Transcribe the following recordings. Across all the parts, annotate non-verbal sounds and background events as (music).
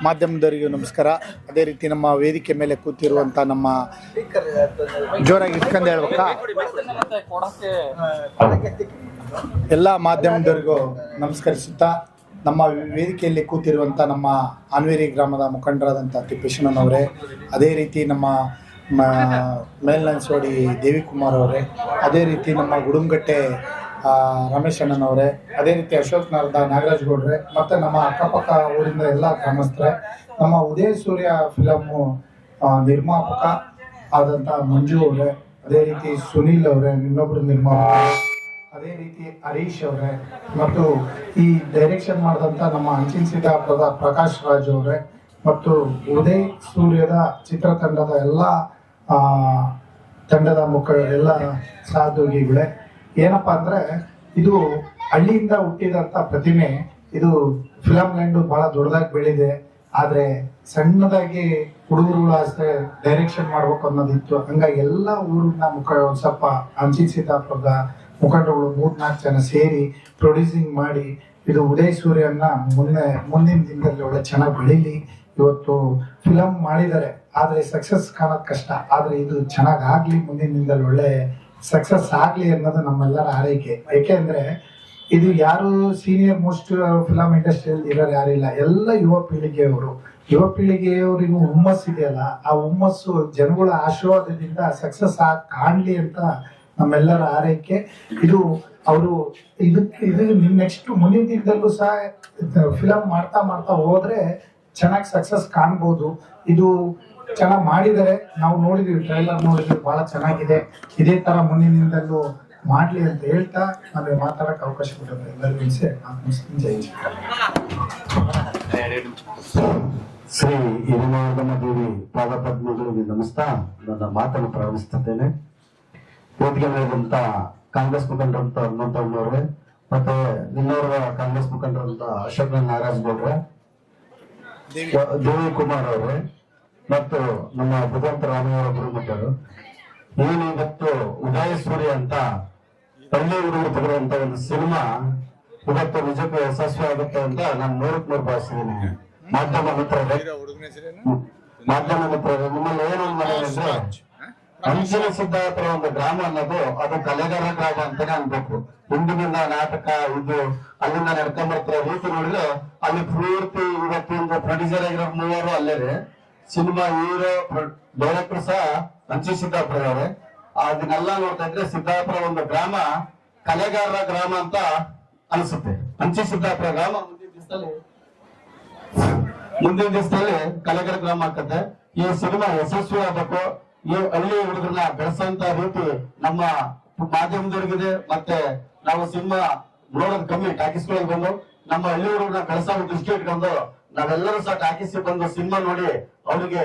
ಮಾಧ್ಯಮದವರಿಗೂ ನಮಸ್ಕಾರ. ಅದೇ ರೀತಿ ನಮ್ಮ ವೇದಿಕೆ ಮೇಲೆ ಕೂತಿರುವಂಥ ನಮ್ಮ ಜೋರಾಗಿ ಇಟ್ಕೊಂಡು ಹೇಳ್ಬೇಕಾ? ಎಲ್ಲ ಮಾಧ್ಯಮದವರಿಗೂ ನಮಸ್ಕರಿಸುತ್ತಾ ನಮ್ಮ ವೇದಿಕೆಯಲ್ಲಿ ಕೂತಿರುವಂಥ ನಮ್ಮ ಆನ್ವೇರಿ ಗ್ರಾಮದ ಮುಖಂಡರಾದಂಥ ಅವರೇ ಅದೇ ರೀತಿ ನಮ್ಮ ಮೇಲ್ನನ್ಸೋಡಿ ದೇವಿಕುಮಾರ್ ಅವರೇ ಅದೇ ರೀತಿ ನಮ್ಮ ಗುಡುಂಗಟ್ಟೆ ಆ, ರಮೇಶ್ ಅಣ್ಣನವರೇ, ಅದೇ ರೀತಿ ಅಶೋಕ್ ನಾರದ ನಾಗರಾಜ್ ಗೌಡ್ರೆ, ಮತ್ತು ನಮ್ಮ ಅಕ್ಕಪಕ್ಕ ಊರಿಂದ ಎಲ್ಲ ಗ್ರಾಮಸ್ಥರೇ, ನಮ್ಮ ಉದಯ ಸೂರ್ಯ ಫಿಲಮ್ಮು ನಿರ್ಮಾಪಕ ಆದಂಥ ಮಂಜು ಅವರೇ, ಅದೇ ರೀತಿ ಸುನೀಲ್ ಅವರೇ, ಇನ್ನೊಬ್ರು ನಿರ್ಮಾಪಕ, ಅದೇ ರೀತಿ ಹರೀಶ್ ಅವರೇ, ಮತ್ತು ಈ ಡೈರೆಕ್ಷನ್ ಮಾಡಿದಂಥ ನಮ್ಮ ಅಂಚಿನ ಸಿದ್ದಾಪುರದ ಪ್ರಕಾಶ್ ರಾಜ್ ಅವರೇ, ಮತ್ತು ಉದಯ್ ಸೂರ್ಯದ ಚಿತ್ರತಂಡದ ಎಲ್ಲ ತಂಡದ ಮುಖ ಎಲ್ಲ ಸಹೋದ್ಯೋಗಿಗಳೇ ಏನಪ್ಪ ಅಂದ್ರೆ ಇದು ಹಳ್ಳಿಯಿಂದ ಹುಟ್ಟಿದಂತ ಪ್ರತಿಮೆ, ಇದು ಫಿಲಂ ಲ್ಯಾಂಡು ಬಹಳ ದೊಡ್ಡದಾಗಿ ಬೆಳೆದಿದೆ. ಆದ್ರೆ ಸಣ್ಣದಾಗಿ ಹುಡುಗರುಗಳು ಅಷ್ಟೇ ಡೈರೆಕ್ಷನ್ ಮಾಡ್ಬೇಕು ಅನ್ನೋದಿತ್ತು ಹಂಗಾಗಿ ಎಲ್ಲ ಊರಿನ ಮುಖ, ಸ್ವಲ್ಪ ಅಂಚಿನ ಮುಖಂಡಗಳು ಮೂರ್ ನಾಲ್ಕು ಜನ ಸೇರಿ ಪ್ರೊಡ್ಯೂಸಿಂಗ್ ಮಾಡಿ, ಇದು ಉದಯ್ ಸೂರ್ಯನ ಮುಂದೆ, ಮುಂದಿನ ದಿನದಲ್ಲಿ ಒಳ್ಳೆ ಚೆನ್ನಾಗಿ ಬೆಳೀಲಿ. ಇವತ್ತು ಫಿಲಂ ಮಾಡಿದ್ದಾರೆ. ಆದ್ರೆ ಸಕ್ಸಸ್ ಕಾಣೋದ್ ಕಷ್ಟ. ಆದ್ರೆ ಇದು ಚೆನ್ನಾಗಿ ಆಗ್ಲಿ ಮುಂದಿನ ದಿನದಲ್ಲಿ ಒಳ್ಳೆ ಸಕ್ಸಸ್ ಆಗಲಿ ಅನ್ನೋದು ನಮ್ಮೆಲ್ಲರ ಆರೈಕೆ ಯಾಕೆಂದ್ರೆ ಇದು ಯಾರು ಸೀನಿಯರ್ ಮೋಸ್ಟ್ ಫಿಲಂ ಇಂಡಸ್ಟ್ರಿಯಲ್ಲಿ ಇರೋರು ಯಾರಿಲ್ಲ ಎಲ್ಲ ಯುವ ಪೀಳಿಗೆಯವರು. ಯುವ ಪೀಳಿಗೆಯವರಿಗೂ ಹುಮ್ಮಸ್ ಇದೆಯಲ್ಲ, ಆ ಹುಮ್ಮಸ್ಸು ಜನಗಳ ಆಶೀರ್ವಾದದಿಂದ ಸಕ್ಸಸ್ ಆಗಿ ಕಾಣ್ಲಿ ಅಂತ ನಮ್ಮೆಲ್ಲರ ಆರೈಕೆ ಇದು ಅವರು ಇದಕ್ಕೆ, ಇದು ನೆಕ್ಸ್ಟ್ ಮುಂದಿನ ದಿನದಲ್ಲೂ ಸಹ ಫಿಲಂ ಮಾಡ್ತಾ ಮಾಡ್ತಾ ಹೋದ್ರೆ ಚೆನ್ನಾಗಿ ಸಕ್ಸಸ್ ಕಾಣ್ಬೋದು. ಇದು ಚೆನ್ನಾಗಿ ಮಾಡಿದ್ದಾರೆ. ನಾವು ನೋಡಿದೀವಿ ಟ್ರೈಲರ್ ನೋಡಿದ್ರೆ ಬಹಳ ಚೆನ್ನಾಗಿದೆ. ಇದೇ ತರ ಮುಂದಿನಿಂದಲೂ ಮಾಡ್ಲಿ ಅಂತ ಹೇಳ್ತಾ ನಮಗೆ ಮಾತಾಡಕ್ಕೆ ಅವಕಾಶ ಕೊಟ್ಟಿದ್ದಾರೆ. ಎಲ್ಲರಿಗೂ ಮುಸ್ಲಿಂ ಜೈ ಶ್ರೀ ಹಿರಿಮಾರ್ಗಮ ದೇವಿ ಪಾದ ಪದ್ಮಗಳಿಗೆ ನಮಸ್ತಾ ನನ್ನ ಮಾತನ್ನು ಪ್ರಾರಂಭಿಸುತ್ತಿದ್ದೇನೆ. ವೇದಿಕೆ ಮೇಲಿರುವಂತ ಕಾಂಗ್ರೆಸ್ ಮುಖಂಡರಂತ ಹನುಮಂತಣ್ಣವ್ರೆ ಮತ್ತೆ ನಿನ್ನವರ ಕಾಂಗ್ರೆಸ್ ಮುಖಂಡರಂತ ಅಶೋಕ್ ನಾಗರಾಜ್ ಗೌಡ್ರೆ ದೇವಿ. ಕುಮಾರ್ ಅವರೇ ಮತ್ತು ನಮ್ಮ ಭಗವಂತ ರಾಮಯ್ಯವರ ಗುರುಮಠರು ಏನು ಇವತ್ತು ಉದಯ ಸೂರ್ಯ ಅಂತ ಹಳ್ಳಿ ಹುಡುಗರು ತೆಗೆದಂತ ಒಂದು ಸಿನಿಮಾ ಇವತ್ತು ನಿಜಕ್ಕೂ ಯಶಸ್ವಿ ಆಗುತ್ತೆ ಅಂತ ನಾನು ನೂರಕ್ ನೂರು ಭಾವಿಸಿದ್ದೀನಿ ಮಾಧ್ಯಮ ಮಿತ್ರರೇ. ಮಾಧ್ಯಮ ಮಿತ್ರರೇ ನಿಮ್ಮಲ್ಲಿ ಏನು ಮನೆ ಅಂದ್ರೆ ಅಂಚಿನ ಸಿದ್ದಾಪುರ ಒಂದು ಗ್ರಾಮ ಅನ್ನೋದು ಅದು ಕಲೆಗಾರ ಗ್ರಾಮ ಅಂತಾನೆ ಅನ್ಬೇಕು. ಹಿಂದಿನಿಂದ ನಾಟಕ ಇದು ಅಲ್ಲಿಂದ ನಡ್ಕೊಂಡ್ ಬರ್ತಿರೋ ರೀತಿ ನೋಡಿದ್ರೆ ಅಲ್ಲಿ ಪೂರ್ತಿ ಇವತ್ತಿಂದ ಪ್ರೊಡ್ಯೂಸರ್ ಆಗಿರೋ ಮೂವರು ಅಲ್ಲೇ ಸಿನಿಮಾ ಹೀರೋ ಡೈರೆಕ್ಟರ್ ಸಹ ಅಂಚಿ ಸಿದ್ದಾಪುರ ಅವರೇ. ಅದನ್ನೆಲ್ಲ ನೋಡ್ತಾ ಇದ್ರೆ ಸಿದ್ದಾಪುರ ಒಂದು ಗ್ರಾಮ, ಕಲೆಗಾರರ ಗ್ರಾಮ ಅಂತ ಅನಿಸುತ್ತೆ. ಅಂಚಿ ಸಿದ್ದಾಪುರ ಗ್ರಾಮ ಮುಂದಿನ ದಿವಸದಲ್ಲಿ ಮುಂದಿನ ದಿವಸದಲ್ಲಿ ಕಲೆಗಾರ ಗ್ರಾಮ ಆಗ್ತದೆ. ಈ ಸಿನಿಮಾ ಯಶಸ್ವಿ ಆಗಬೇಕು. ಈ ಹಳ್ಳಿ ಹುಡುಗರನ್ನ ಬೆಳೆಸಂತ ರೀತಿ ನಮ್ಮ ಮಾಧ್ಯಮದವ್ರಿಗಿದೆ. ಮತ್ತೆ ನಾವು ಸಿನಿಮಾ ನೋಡೋದು ಕಮ್ಮಿ ಟಾಕಿಸ್ಗಳಿಗೆ ಬಂದು ನಮ್ಮ ಹಳ್ಳಿ ಹುಡುಗರನ್ನ ಬೆಳೆಸೋ ದೃಷ್ಟಿ ಇಟ್ಕೊಂಡು ನಾವೆಲ್ಲರೂ ಸಹ ಟಾಕಿಸಿ ಬಂದು ಸಿನಿಮಾ ನೋಡಿ ಅವರಿಗೆ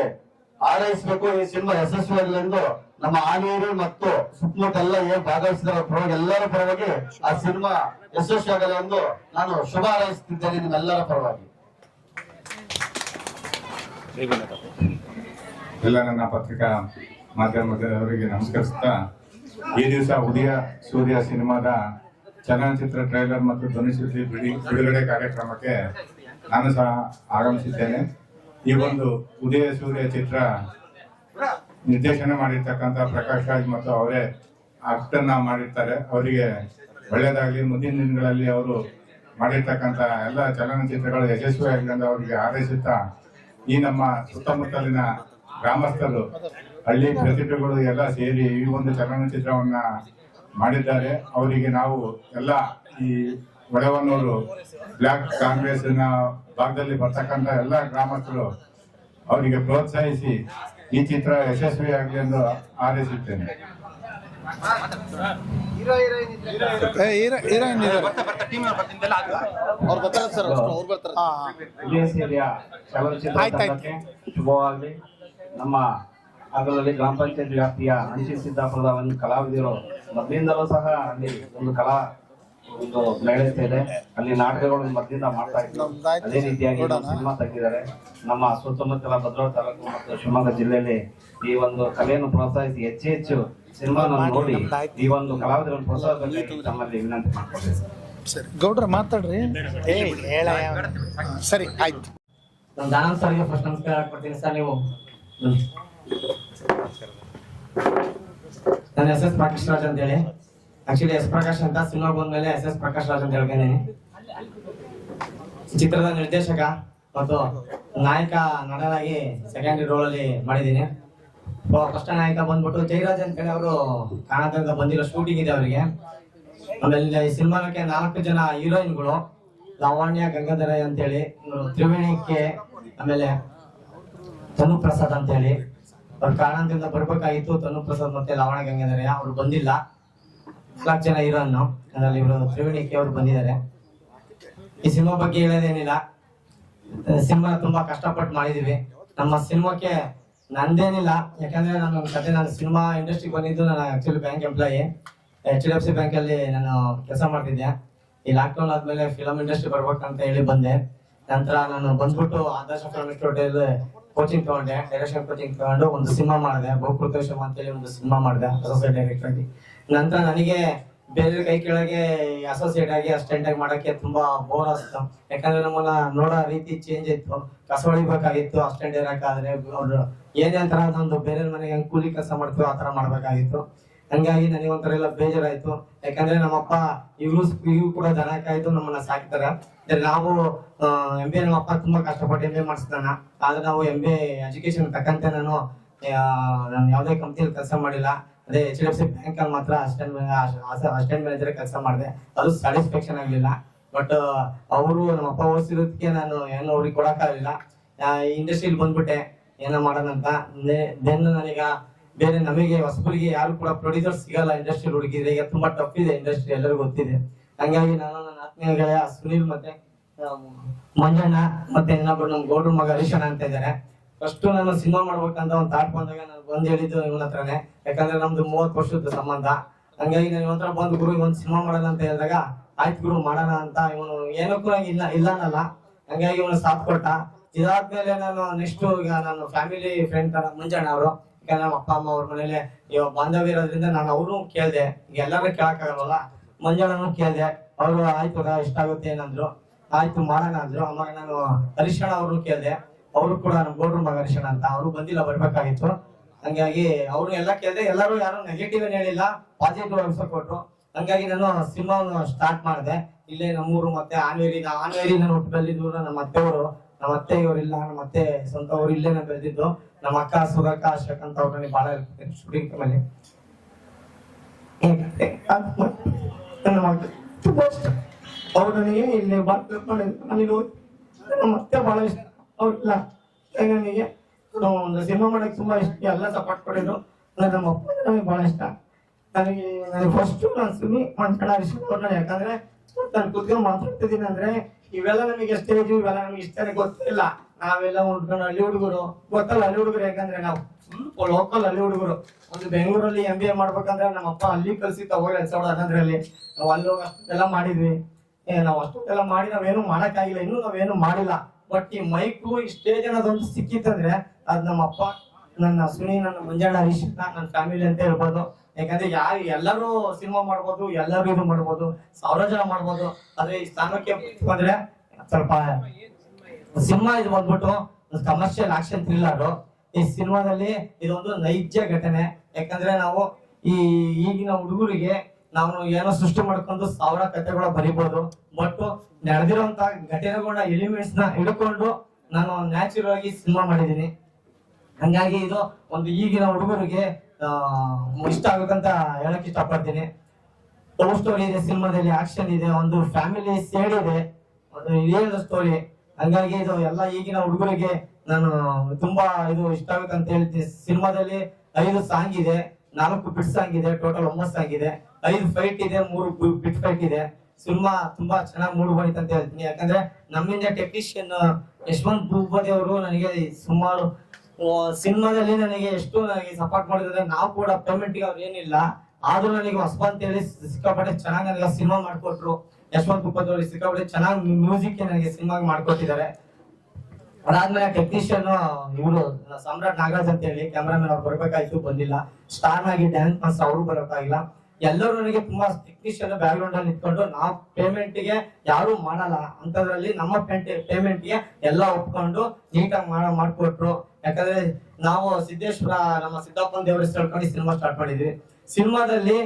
ಆರೈಸಬೇಕು ಈ ಸಿನಿಮಾ ಯಶಸ್ವಿ ಆಗಲಿ ಎಂದು ನಮ್ಮ ಆನೇರಿ ಮತ್ತು ಸುತ್ತಮುತ್ತ ಎಲ್ಲ ಏನ್ ಭಾಗವಹಿಸಿದ ಪರವಾಗಿ ಎಲ್ಲರ ಪರವಾಗಿ ಆ ಸಿನಿಮಾ ಯಶಸ್ವಿ ಆಗಲಿ ಎಂದು ನಾನು ಶುಭ ಹಾರೈಸುತ್ತಿದ್ದೇನೆ ನಿಮ್ಮೆಲ್ಲರ ಪರವಾಗಿ. ಎಲ್ಲ ನನ್ನ ಪತ್ರಿಕಾ ಮಾಧ್ಯಮದವರಿಗೆ ನಮಸ್ಕರಿಸ್ತಾ, ಈ ದಿವಸ ಉದಯ ಸೂರ್ಯ ಸಿನಿಮಾದ ಚಲನಚಿತ್ರ, ಟ್ರೈಲರ್ ಮತ್ತು ಧ್ವನಿಸುದ್ದಿ ಬಿಡಿ- ಬಿಡುಗಡೆ ಕಾರ್ಯಕ್ರಮಕ್ಕೆ ನಾನು ಸಹ ಆಗಮಿಸಿದ್ದೇನೆ. ಈ ಒಂದು ಉದಯ ಸೂರ್ಯ ಚಿತ್ರ ನಿರ್ದೇಶನ ಮಾಡಿರ್ತಕ್ಕಂಥ ಪ್ರಕಾಶ್ ರಾಜ್ ಮತ್ತು ಅವರೇ ಆಕ್ಟನ್ನ ಮಾಡಿರ್ತಾರೆ. ಅವರಿಗೆ ಒಳ್ಳೆಯದಾಗಲಿ ಮುಂದಿನ ದಿನಗಳಲ್ಲಿ ಅವರು ಮಾಡಿರ್ತಕ್ಕಂಥ ಎಲ್ಲ ಚಲನಚಿತ್ರಗಳು ಯಶಸ್ವಿಯಾಗಲಿ ಎಂದು ಅವರಿಗೆ ಆರೈಸುತ್ತಾ ಈ ನಮ್ಮ ಸುತ್ತಮುತ್ತಲಿನ ಗ್ರಾಮಸ್ಥರು, ಹಳ್ಳಿ ಪ್ರತಿಭೆಗಳು ಎಲ್ಲ ಸೇರಿ ಈ ಒಂದು ಚಲನಚಿತ್ರವನ್ನ ಮಾಡಿದ್ದಾರೆ. ಅವರಿಗೆ ನಾವು ಎಲ್ಲ ಈ ಒಳವನ್ನೂರು ಬ್ಲಾಕ್ ಕಾಂಗ್ರೆಸ್ನ ಭಾಗದಲ್ಲಿ ಬರ್ತಕ್ಕಂತ ಎಲ್ಲ ಗ್ರಾಮಸ್ಥರು ಅವರಿಗೆ ಪ್ರೋತ್ಸಾಹಿಸಿ ಈ ಚಿತ್ರ ಯಶಸ್ವಿ ಆಗಲಿ ಎಂದು ಆರಿಸುತ್ತೇನೆ ಶುಭವಾಗಲಿ. ನಮ್ಮ ಅದರಲ್ಲಿ ಗ್ರಾಮ ಪಂಚಾಯತ್ ವ್ಯಾಪ್ತಿಯ ಅಂಚಿ ಸಿದ್ದಾಪುರದ ಒಂದು ಕಲಾವಿದರು ಮೊದಲಿಂದಲೂ ಸಹ ಅಲ್ಲಿ ಒಂದು ಕಲಾ ಒಂದು ನಡೆಸ್ತಾ ಇದೆ. ಅಲ್ಲಿ ನಾಟಕಗಳು ಮೊದಲಿಂದ ಮಾಡ್ತಾ ಇದ್ರು. ನಮ್ದಾಯ್ತು. ಅದೇ ರೀತಿಯಾಗಿ. ಸಿನಿಮಾ ತೆಗೆದಿದ್ದಾರೆ. ನಮ್ಮ ಸುತ್ತಮುತ್ತಲ ಭದ್ರಾ ತಾಲೂಕು ಮತ್ತು ಶಿವಮೊಗ್ಗ ಜಿಲ್ಲೆಯಲ್ಲಿ ಈ ಒಂದು ಕಲೆಯನ್ನು ಪ್ರೋತ್ಸಾಹಿಸಿ ಹೆಚ್ಚು ಹೆಚ್ಚು ಸಿನಿಮಾನ ನೋಡಿ. ಈ ಒಂದು ಕಲಾವಿದರನ್ನು ಪ್ರೋತ್ಸಾಹಿಸಬೇಕಾಗಿ ತಮ್ಮಲ್ಲಿ ವಿನಂತಿ ಮಾಡ್ಕೊಳ್ತೀವಿ. ಸರಿ. ಗೌಡ್ರ ಮಾತಾಡ್ರಿ. ಸರಿ ಆಯ್ತು. ನಾನು ದಾನಂದ್ ಸರ್ಗೆ ಫಸ್ಟ್ ನಮಸ್ಕಾರ ಕೊಡ್ತೀನಿ ಸರ್ ನೀವು. ನನ್ನ ಹೆಸರು ಎಸ್ ಎಸ್ ಪ್ರಕಾಶ್ ರಾಜ್ ಅಂತ ಹೇಳಿ ಆಕ್ಚುಲಿ ಎಸ್ ಪ್ರಕಾಶ್ ಅಂತ ಸಿನಿಮಾ ಬಂದ್ಮೇಲೆ ಎಸ್ ಎಸ್ ಪ್ರಕಾಶ್ ರಾಜ್ ಅಂತ ಹೇಳ್ಕೊಂಡಿದ್ದೀನಿ ಚಿತ್ರದ ನಿರ್ದೇಶಕ ಮತ್ತು ನಾಯಕ ನಟನಾಗಿ ಸೆಕೆಂಡ್ ರೋಲ್ ಅಲ್ಲಿ ಮಾಡಿದ್ದೀನಿ. ಫಸ್ಟ್ ನಾಯಕ ಬಂದ್ಬಿಟ್ಟು ಜಯರಾಜ್ ಅಂತ ಹೇಳಿ ಅವರು ಕಾಣದಿಂದ ಬಂದಿರೋ ಶೂಟಿಂಗ್ ಇದೆ ಅವರಿಗೆ. ಆಮೇಲೆ ಈ ಸಿನಿಮಾಕ್ಕೆ ನಾಲ್ಕು ಜನ ಹೀರೋಯಿನ್ಗಳು ಲಾವಣ್ಯ, ಗಂಗಾಧರ ಅಂತೇಳಿ ತ್ರಿವೇಣಿಕೆ, ಆಮೇಲೆ ತನು ಪ್ರಸಾದ್ ಅಂತ ಹೇಳಿ ಅವ್ರ ಕಾರಣದಿಂದ ಬರ್ಬೇಕಾಗಿತ್ತು ತನು ಪ್ರಸಾದ್ ಮತ್ತೆ ಲಾವಣ್ಯ, ಗಂಗಾಧರಯ್ಯ, ಅವ್ರು ಬಂದಿಲ್ಲ. ನಾಲ್ಕು ಜನ ಹೀರೋಯಿನ್ ಅದರಲ್ಲಿ ಇವರು ತ್ರಿವೇಣಿಕೆ ಅವರು ಬಂದಿದ್ದಾರೆ. ಈ ಸಿನಿಮಾ ಬಗ್ಗೆ ಹೇಳೋದೇನಿಲ್ಲ. ಸಿನಿಮಾ ತುಂಬಾ ಕಷ್ಟಪಟ್ಟು ಮಾಡಿದೀವಿ. ನಮ್ಮ ಸಿನಿಮಾಕ್ಕೆ ನಂದೇನಿಲ್ಲ. ಯಾಕಂದ್ರೆ ನಾನು ಕತೆ, ನಾನು ಸಿನಿಮಾ ಇಂಡಸ್ಟ್ರಿಗೆ ಬಂದಿದ್ದು ನಾನು actually bank employee H D F C bank ಅಲ್ಲಿ ನಾನು ಕೆಲಸ ಮಾಡ್ತಿದ್ದೆ. ಈ ಲಾಕ್ಡೌನ್ ಆದ್ಮೇಲೆ ಫಿಲಮ್ ಇಂಡಸ್ಟ್ರಿ ಬರ್ಬೇಕಂತ ಹೇಳಿ ಬಂದೆ. ನಂತರ ನಾನು ಬಂದ್ಬಿಟ್ಟು ಆದರ್ಶ ಫಿಲಮ್ ಇನ್ಸ್ಟಿಟ್ಯೂಟ್ ಕೋಚಿಂಗ್ ತಗೊಂಡೆ. ಡೈರೆಕ್ಷನ್ ಕೋಚಿಂಗ್ ತಗೊಂಡು ಒಂದು ಸಿನಿಮಾ ಮಾಡಿದೆ. ಬಹುಕೃತೋಷಮ್ ಅಂತೇಳಿ ಒಂದು ಸಿನಿಮಾ ಮಾಡಿದೆ. ಅಸೋಸಿಯೇಟ್ ಡೈರೆಕ್ಟ್ ಆಗಿ. ನಂತರ ನನಗೆ ಬೇರೆ ಕೈ ಕೆಳಗೆ ಅಸೋಸಿಯೇಟ್ ಆಗಿ ಅಸಿಸ್ಟೆಂಟ್ ಆಗಿ ಮಾಡೋಕ್ಕೆ ತುಂಬಾ ಬೋರ್ ಅನಿಸ್ತು ಯಾಕಂದ್ರೆ ನಮ್ಮನ್ನ ನೋಡೋ ರೀತಿ ಚೇಂಜ್ ಇತ್ತು. ಕಸ ಹೊಡಿಬೇಕಾಗಿತ್ತು ಅಸಿಸ್ಟೆಂಟ್ ಇರಕ್ಕಾದ್ರೆ ಅವ್ರು ಏನೇ ಅಂತರ ಒಂದು ಬೇರೆ ಮನೆಗೆ ಹೆಂಗ್ ಕೂಲಿ ಕೆಲಸ ಮಾಡ್ತೀವೋ ಆ ತರ ಮಾಡ್ಬೇಕಾಗಿತ್ತು. ಹಂಗಾಗಿ ನನಗೆ ಒಂಥರ ಎಲ್ಲ ಬೇಜಾರಾಯ್ತು. ಯಾಕಂದ್ರೆ ನಮ್ಮಪ್ಪ ಇವ್ರು ಇವ್ರು ಕೂಡ ದನ ಕಾಯ್ತು ನಮ್ಮನ್ನ ಸಾಕ್ತಾರೆ. ನಾವು ಎಂ ಬಿ ನಮ್ಮಪ್ಪ ತುಂಬಾ ಕಷ್ಟಪಟ್ಟು ಎಂ ಬಿ ಮಾಡಿಸ್ತಾನ ಆದ್ರೆ ನಾವು ಎಂ ಬಿ ಎಜುಕೇಶನ್ ತಕ್ಕಂತೆ ನಾನು ನಾನು ಯಾವುದೇ ಕಂಪ್ನಿಯಲ್ಲಿ ಕೆಲಸ ಮಾಡಿಲ್ಲ. ಅದೇ H D F C bank ಅಲ್ಲಿ ಮಾತ್ರ ಅಸಿಸ್ಟೆಂಟ್ ಅಸಿಸ್ಟೆಂಟ್ ಮ್ಯಾನೇಜರ್ ಕೆಲಸ ಮಾಡಿದೆ. ಅದು ಸ್ಯಾಟಿಸ್ಫ್ಯಾಕ್ಷನ್ ಆಗಲಿಲ್ಲ. ಬಟ್ ಅವರು ನಮ್ಮ ಅಪ್ಪ ಓದಿಸಿರೋದಕ್ಕೆ ನಾನು ಏನು ಅವ್ರಿಗೆ ಕೊಡಕ್ಕಾಗಲಿಲ್ಲ. ಇಂಡಸ್ಟ್ರಿಲಿ ಬಂದ್ಬಿಟ್ಟೆ. ಏನೋ ಮಾಡೋಣಂತ ದೆನ್ ನನಗ ಬೇರೆ ನಮಗೆ, ಹೊಸಬರಿಗೆ ಯಾರು ಕೂಡ ಪ್ರೊಡ್ಯೂಸರ್ ಸಿಗಲ್ಲ ಇಂಡಸ್ಟ್ರಿ ಹುಡುಗಿದ್ರೆ. ಈಗ ತುಂಬಾ ಟಫ್ ಇದೆ ಇಂಡಸ್ಟ್ರಿ ಎಲ್ಲರಿಗೂ ಗೊತ್ತಿದೆ. ಹಂಗಾಗಿ ನಾನು ನನ್ನ ಆತ್ಮೀಯ ಸುನೀಲ್ ಮತ್ತೆ ಮಂಜಣ್ಣ ಮತ್ತೆ ಇನ್ನೊಬ್ರು ನಮ್ ಗೌಡ್ರ ಮಗ ಹರೀಶಣ್ಣ ಅಂತ ಇದ್ದಾರೆ. ಫಸ್ಟ್ ನಾನು ಸಿನಿಮಾ ಮಾಡ್ಬೇಕಂತ ಒಂದು ತಾಟ್ ಬಂದಾಗ ನಾನು ಬಂದು ಹೇಳಿದ್ದು ಇವನ ಹತ್ರನೇ. ಯಾಕಂದ್ರೆ ನಮ್ದು ಮೂವತ್ತು ವರ್ಷದ ಸಂಬಂಧ. ಹಂಗಾಗಿ ನಾನು ಇವನ ಹತ್ರ ಬಂದು ಗುರು ಒಂದು ಸಿನಿಮಾ ಮಾಡೋಣ ಅಂತ ಹೇಳಿದಾಗ, ಆಯ್ತು ಗುರು, ಮಾಡೋಣ ಅಂತ. ಇವನು ಏನಕ್ಕೂ ನಂಗೆ ಇಲ್ಲ ಇಲ್ಲ ಅನ್ನಲ್ಲ ಹಂಗಾಗಿ ಇವನು ಸಾಥ್ ಕೊಟ್ಟ. ಇದಾದ್ಮೇಲೆ ನಾನು ನೆಕ್ಸ್ಟ್ ಈಗ ನಾನು ಫ್ಯಾಮಿಲಿ ಫ್ರೆಂಡ್ ತರ ಮುಂಜಾನೆ ಅವರು. ಯಾಕಂದ್ರೆ ನಮ್ಮ ಅಪ್ಪ, ಅಮ್ಮ ಅವ್ರ ಮನೇಲಿ ಇವಾಗ ಬಾಂಧವ್ಯ ಇರೋದ್ರಿಂದ ನಾನು ಅವ್ರು ಕೇಳ್ದೆ. ಈಗ ಎಲ್ಲರೂ ಕೇಳಕ್ಕಾಗಲ್ವಲ್ಲ? ಮಂಜಾನೂ ಕೇಳ್ದೆ. ಅವರು, ಆಯ್ತು ಇಷ್ಟ ಆಗುತ್ತೆ ಏನಂದ್ರು. ಆಯ್ತು, ಮಾಡೋಣ ಅಂದ್ರು. ಆಮೇಲೆ ನಾನು ಹರಿಶಣ ಅವ್ರನ್ನು ಕೇಳ್ದೆ. ಅವರು ಕೂಡ ನಮ್ಮ ಗೌಡ್ರ ಮಹರ್ಷಣ ಅಂತ. ಅವರು ಬಂದಿಲ್ಲ, ಬರ್ಬೇಕಾಗಿತ್ತು. ಹಂಗಾಗಿ ಅವ್ರು ಎಲ್ಲ ಕೇಳ್ದೆ, ಎಲ್ಲರೂ ಯಾರು ನೆಗೆಟಿವ್ ಏನ್ ಹೇಳಿಲ್ಲ. ಪಾಸಿಟಿವ್ ಆನ್ಸರ್ ಕೊಟ್ರು. ಹಂಗಾಗಿ ನಾನು ಸಿನಿಮಾವನ್ನು ಸ್ಟಾರ್ಟ್ ಮಾಡಿದೆ. ಇಲ್ಲೇ ನಮ್ಮೂರು ಮತ್ತೆ ಆನ್ವೇರಿ ಆನ್ವೇರಿ ನಾನು ಬೆಳೆದಿದ್ದು ನಮ್ಮ ಅತ್ತೆಯವರು. ನಮ್ಮ ಅತ್ತೆ ಇವರಿಲ್ಲ ನಮ್ಮ ಅತ್ತೆ ಸ್ವಂತ ಅವ್ರು ಇಲ್ಲೇ ನಾನು ಬೆಳೆದಿದ್ದು. ನಮ್ಮ ಅಕ್ಕ ಸುಧಾಕ ಅಶೋಕ್ ಅಂತ ಅವ್ರು ನನಗೆ ಬಹಳ ಶೂಟಿಂಗ್ ಇಷ್ಟ. ಅವ್ರು ನನಗೆ ಇಲ್ಲಿ ಬರ್ತಾರೆ ನನಗೆ ಹೋಗಿ ನಮ್ಮ ಅತ್ತೆ ಬಹಳ ಇಷ್ಟ. ಅವ್ರಿಲ್ಲ ನನಗೆ ಸಿನಿಮಾ ಮಾಡೋಕೆ ತುಂಬಾ ಇಷ್ಟ. ಎಲ್ಲ ಸಪೋರ್ಟ್ ಕೊಡಿದ್ರು ನಮ್ಮ ಅಪ್ಪ ನನಗೆ ಬಹಳ ಇಷ್ಟ. ನನಗೆ ನನಗೆ ಫಸ್ಟ್ ನಾನು ಸುನಿ ಮಂಚಣ ಅವ್ರನ್ನ ಯಾಕಂದ್ರೆ ನಾನು ಕುತ್ಕೊಂಡು ಮಾತಾಡ್ತಿದ್ದೀನಿ ಅಂದ್ರೆ ಇವೆಲ್ಲ ನಮಗೆ ಸ್ಟೇಜ್ ಇವೆಲ್ಲ ನಮಗೆ ಇಷ್ಟೇ ಗೊತ್ತಿಲ್ಲ ನಾವೆಲ್ಲ ಉಂಟ್ಕೊಂಡು ಹಳ್ಳಿ ಹುಡುಗರು. ಗೊತ್ತಲ್ಲ ಹಳ್ಳಿ ಹುಡುಗರು ಯಾಕಂದ್ರೆ ನಾವು ಲೋಕಲ್ ಹಳ್ಳಿ ಹುಡುಗರು. ಒಂದು ಬೆಂಗಳೂರಲ್ಲಿ ಎಂ ಬಿ ಎ ಮಾಡ್ಬೇಕಂದ್ರೆ ನಮ್ಮ ಅಪ್ಪ ಅಲ್ಲಿ ಕಲ್ಸಿ ತಗೋಗಿ ಎರಡ್ ಸಾವಿರದ ನಾವು ಅಲ್ಲಿ ಹೋಗಿ ಅಷ್ಟೆಲ್ಲ ಮಾಡಿದ್ವಿ. ನಾವು ಅಷ್ಟೊತ್ತೆಲ್ಲ ಮಾಡಿ ನಾವೇನು ಮಾಡೋಕ್ಕಾಗಿಲ್ಲ. ಇನ್ನೂ ನಾವೇನು ಮಾಡಿಲ್ಲ. ಬಟ್ ಈ ಮೈಕು ಇಷ್ಟೇ ಸ್ಟೇಜ್ ಅನ್ನೋದೊಂದು ಸಿಕ್ಕಿತ್ತಂದ್ರೆ ಅದ್ ನಮ್ಮ ಅಪ್ಪ, ನನ್ನ ಸುನಿ, ನನ್ನ ಮಂಜಣ್ಣ, ಹರೀಶ್ ನನ್ನ ಫ್ಯಾಮಿಲಿ ಅಂತ ಹೇಳ್ಬೋದು. ಯಾಕಂದ್ರೆ ಯಾರು ಎಲ್ಲರೂ ಸಿನಿಮಾ ಮಾಡ್ಬೋದು, ಎಲ್ಲರೂ ಇದು ಮಾಡ್ಬೋದು ಸಾವಿರ ಜನ ಮಾಡ್ಬೋದು. ಆದ್ರೆ ಈ ಸ್ಥಾನಕ್ಕೆ ಬಂದ್ರೆ ಸ್ವಲ್ಪ ಸಿನಿಮಾ ಇದು ಬಂದ್ಬಿಟ್ಟು ಕಮರ್ಷಿಯಲ್ ಆಕ್ಷನ್ ಥ್ರಿಲ್ಲರ್ ಈ ಸಿನಿಮಾದಲ್ಲಿ ಇದೊಂದು ನೈಜ ಘಟನೆ. ಯಾಕಂದ್ರೆ ನಾವು ಈ ಈಗಿನ ಹುಡುಗರಿಗೆ ನಾವು ಏನೋ ಸೃಷ್ಟಿ ಮಾಡ್ಕೊಂಡು ಸಾವಿರ ಕಥೆಗಳ ಬರಿಬೋದು. ಬಟ್ ನಡೆದಿರುವಂತ ಘಟನೆಗಳ ಎಲಿಮೆಂಟ್ಸ್ನ ಹಿಡ್ಕೊಂಡು ನಾನು ನ್ಯಾಚುರಲ್ ಆಗಿ ಸಿನಿಮಾ ಮಾಡಿದೀನಿ ಹಂಗಾಗಿ ಇದು ಒಂದು ಈಗಿನ ಹುಡುಗರಿಗೆ ಇಷ್ಟ ಆಗುತ್ತಂತ ಹೇಳಕ್ ಇಷ್ಟಪಡ್ತೀನಿ. ಲವ್ ಸ್ಟೋರಿ ಇದೆ ಸಿನಿಮಾದಲ್ಲಿ ಆಕ್ಷನ್ ಇದೆ, ಒಂದು ಫ್ಯಾಮಿಲಿ ಸೇಡ್ ಇದೆ. ಒಂದು ಸ್ಟೋರಿ ಹಂಗಾಗಿ ಇದು ಎಲ್ಲ ಈಗಿನ ಹುಡುಗರಿಗೆ ನಾನು ತುಂಬಾ ಇದು ಇಷ್ಟ ಆಗುತ್ತೆ ಹೇಳ್ತೀನಿ. ಸಿನಿಮಾದಲ್ಲಿ ಐದು ಸಾಂಗ್ ಇದೆ, ನಾಲ್ಕು ಬಿಟ್ ಸಾಂಗ್ ಇದೆ ಟೋಟಲ್ ಒಂಬತ್ತು ಸಾಂಗ್ ಇದೆ. ಐದು ಫೈಟ್ ಇದೆ, ಮೂರು ಬಿಟ್ ಫೈಟ್ ಇದೆ. ಸಿನಿಮಾ ತುಂಬಾ ಚೆನ್ನಾಗಿ ಮೂಡ್ ಬಂದಿತ್ತು ಅಂತ ಹೇಳ್ತೀನಿ. ಯಾಕಂದ್ರೆ ನಮ್ಮಿಂದ ಟೆಕ್ನಿಷಿಯನ್ ಯಶವಂತ್ ಭೂಪತಿ ಅವರು ನನಗೆ ಸುಮಾರು ಸಿನಿಮಾದಲ್ಲಿ ನನಗೆ ಎಷ್ಟು ನನಗೆ ಸಪೋರ್ಟ್ ಮಾಡಿದ್ರೆ ನಾವು ಕೂಡ ಪೇಮೆಂಟ್ ಅವ್ರು ಏನಿಲ್ಲ. ಆದ್ರೂ ನನಗೆ ಹೊಸಬ ಅಂತ ಹೇಳಿ ಸಿಕ್ಕಾಪಟ್ಟೆ ಚೆನ್ನಾಗಿ ನನಗೆ ಸಿನಿಮಾ ಮಾಡ್ಕೊಟ್ರು. ಯಶವಂತ್ ಭೂಪತಿ ಅವರು ಸಿಕ್ಕಾಪಟ್ಟೆ ಚೆನ್ನಾಗಿ ಮ್ಯೂಸಿಕ್ ನನಗೆ ಸಿನಿಮಾ ಮಾಡ್ಕೊಟ್ಟಿದ್ದಾರೆ. ಅದಾದ್ಮೇಲೆ ಟೆಕ್ನಿಷಿಯನ್ ಇವರು ಸಮ್ರಾಟ್ ನಾಗರಾಜ್ ಅಂತ ಹೇಳಿ ಕ್ಯಾಮ್ರಾಮನ್ ಅವ್ರು ಬರ್ಬೇಕಾಯ್ತು, ಬಂದಿಲ್ಲ. ಸ್ಟಾರ್ ಆಗಿ ಡ್ಯಾನ್ಸ್ ಮಾಸ್ಟರ್ ಅವರು ಬರೋಕ್ಕಾಗಿಲ್ಲ. ಎಲ್ಲರೂ ನನಗೆ ತುಂಬಾ ಟೆಕ್ನಿಷಿಯನ್ ಬ್ಯಾಕ್ಗ್ರೌಂಡ್ ಅಲ್ಲಿ ನಿಂತ್ಕೊಂಡು ನಾವು ಪೇಮೆಂಟ್ಗೆ ಯಾರು ಮಾಡಲ್ಲ. ಅಂತದ್ರಲ್ಲಿ ನಮ್ಮ ಪೇಮೆಂಟ್ಗೆ ಎಲ್ಲ ಒಪ್ಕೊಂಡು ನೀಟಾಗಿ ಮಾಡ ಮಾಡ್ಕೊಟ್ರು. ಯಾಕಂದ್ರೆ ನಾವು ಸಿದ್ದೇಶ್ವರ, ನಮ್ಮ ಸಿದ್ದಪ್ಪನ ದೇವರ ಹೇಳ್ಕೊಂಡು ಸಿನಿಮಾ ಸ್ಟಾರ್ಟ್ ಮಾಡಿದ್ವಿ. ಸಿನಿಮಾದಲ್ಲಿ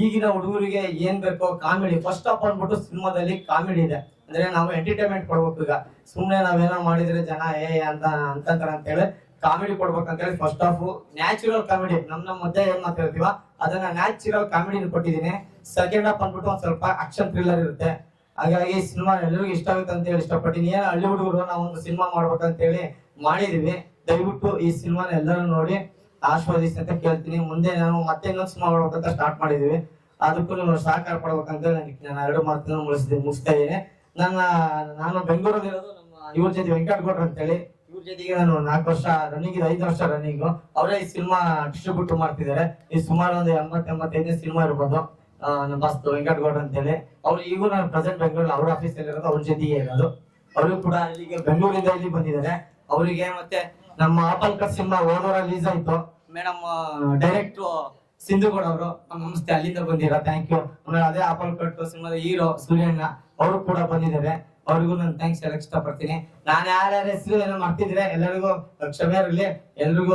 ಈಗಿನ ಹುಡುಗರಿಗೆ ಏನ್ ಬೇಕೋ ಕಾಮಿಡಿ. ಫಸ್ಟ್ ಆಫ್ ಅಂದ್ಬಿಟ್ಟು ಸಿನಿಮಾದಲ್ಲಿ ಕಾಮಿಡಿ ಇದೆ. ಅಂದ್ರೆ ನಾವು ಎಂಟರ್ಟೈನ್ಮೆಂಟ್ ಕೊಡ್ಬೇಕು ಈಗ. ಸುಮ್ನೆ ನಾವೇನೋ ಮಾಡಿದ್ರೆ ಜನ, ಏ ಅಂತ, ಅಂತಂತಾರ ಅಂತ ಹೇಳಿ ಕಾಮಿಡಿ ಕೊಡ್ಬೇಕಂತ ಹೇಳಿ ಫಸ್ಟ್ ಆಫ್ ನ್ಯಾಚುರಲ್ ಕಾಮಿಡಿ ನಮ್ ನಮ್ಮ ಮಧ್ಯೆ ಏನ್ ಮಾತಾಡ್ತೀವ? ಅದನ್ನ ನ್ಯಾಚುರಲ್ ಕಾಮಿಡಿ ಕೊಟ್ಟಿದ್ದೀನಿ. ಸೆಕೆಂಡ್ ಹಾಫ್ ಬಂದ್ಬಿಟ್ಟು ಒಂದ್ ಸ್ವಲ್ಪ ಆಕ್ಷನ್ ಥ್ರಿಲ್ಲರ್ ಇರುತ್ತೆ. ಹಾಗಾಗಿ ಸಿನಿಮಾ ಎಲ್ಲರಿಗೂ ಇಷ್ಟ ಆಗುತ್ತೆ ಅಂತ ಹೇಳಿ ಇಷ್ಟಪಟ್ಟಿನಿ ಏನ್ ಹಳ್ಳಿ ಹುಡುಗರು ನಾವು ಒಂದು ಸಿನಿಮಾ ಮಾಡ್ಬೇಕಂತ ಹೇಳಿ ಮಾಡಿದೀವಿ. ದಯವಿಟ್ಟು ಈ ಸಿನಿಮಾನ ಎಲ್ಲರೂ ನೋಡಿ ಆಸ್ವಾದಿಸಿ ಅಂತ ಕೇಳ್ತೀನಿ. ಮುಂದೆ ನಾನು ಮತ್ತೆ ಇನ್ನೊಂದು ಸಿನಿಮಾ ಮಾಡ್ಬೇಕಂತ ಸ್ಟಾರ್ಟ್ ಮಾಡಿದೀವಿ. ಅದಕ್ಕೂ ನೀವು ಸಹಕಾರ ಕೊಡ್ಬೇಕಂತ ನನಗೆ ನಾನು ಎರಡು ಮಾತನ್ನು ಮುಗಿಸಿದೆ, ಮುಗಿಸ್ತಾ ಇದ್ದೀನಿ. ನನ್ನ, ನಾನು ಬೆಂಗಳೂರಲ್ಲಿ ಇರೋದು ನಮ್ಮ ಇವ್ರ ಜೊತೆ ವೆಂಕಟಗೌಡ್ರು ಅಂತೇಳಿ ಇವ್ರ ಜೊತೆಗೆ ನಾನು ನಾಲ್ಕು ವರ್ಷ ರನ್ನಿಂಗ್ ಇದೆ ಐದು ವರ್ಷ ರನ್ನಿಂಗ್ ಅವರೇ ಈ ಸಿನಿಮಾ ಡಿಸ್ಟ್ರಿಬ್ಯೂಟ್ ಮಾಡ್ತಿದ್ದಾರೆ. ಈ ಸುಮಾರು ಒಂದು ಎಂಬತ್ ಎಂಬತ್ತೈದನೇ ಸಿನಿಮಾ ಇರ್ಬೋದು ನಮ್ಮ ಬಸ್ ವೆಂಕಟ್ ಅಂತ ಅಂತೇಳಿ. ಅವ್ರು ಈಗ ನಾನು ಪ್ರೆಸೆಂಟ್ ಬೆಂಗಳೂರಲ್ಲಿ ಅವ್ರ ಆಫೀಸ್ ಇರೋದು, ಅವ್ರ ಜೊತೆಗೆ ಇರೋದು. ಅವರು ಕೂಡ ಇಲ್ಲಿಗೆ ಬೆಂಗಳೂರಿಂದ ಇಲ್ಲಿ ಬಂದಿದ್ದಾರೆ. ಅವರಿಗೆ ಮತ್ತೆ ನಮ್ಮ ಆಪಲ್ ಕಟ್ ಸಿನಿಮಾ ಓದೋರ ರಿಲೀಸ್ ಆಯ್ತು. ಮೇಡಮ್ ಡೈರೆಕ್ಟ್ ಸಿಂಧುಗೌಡ ಅವರು ನಮಸ್ತೆ, ಅಲ್ಲಿಂದ ಬಂದಿರೋ? ಥ್ಯಾಂಕ್ ಯು ಅದೇ ಆಪಲ್ ಕಟ್ ಸಿನಿಮಾದ ಹೀರೋ ಸೂರ್ಯಣ್ಣ, ಅವರು ಕೂಡ ಬಂದಿದ್ದಾರೆ. ಅವ್ರಿಗೂ ನಾನು ಥ್ಯಾಂಕ್ಸ್ ಹೇಳಕ್ ಇಷ್ಟಪಡ್ತೀನಿ. ನಾನು ಯಾರ್ಯಾರ ಹೆಸರು ಏನೋ ಮಾಡ್ತಿದ್ರೆ ಎಲ್ಲರಿಗೂ ಕ್ಷಮೆ ಇರಲಿ, ಎಲ್ರಿಗೂ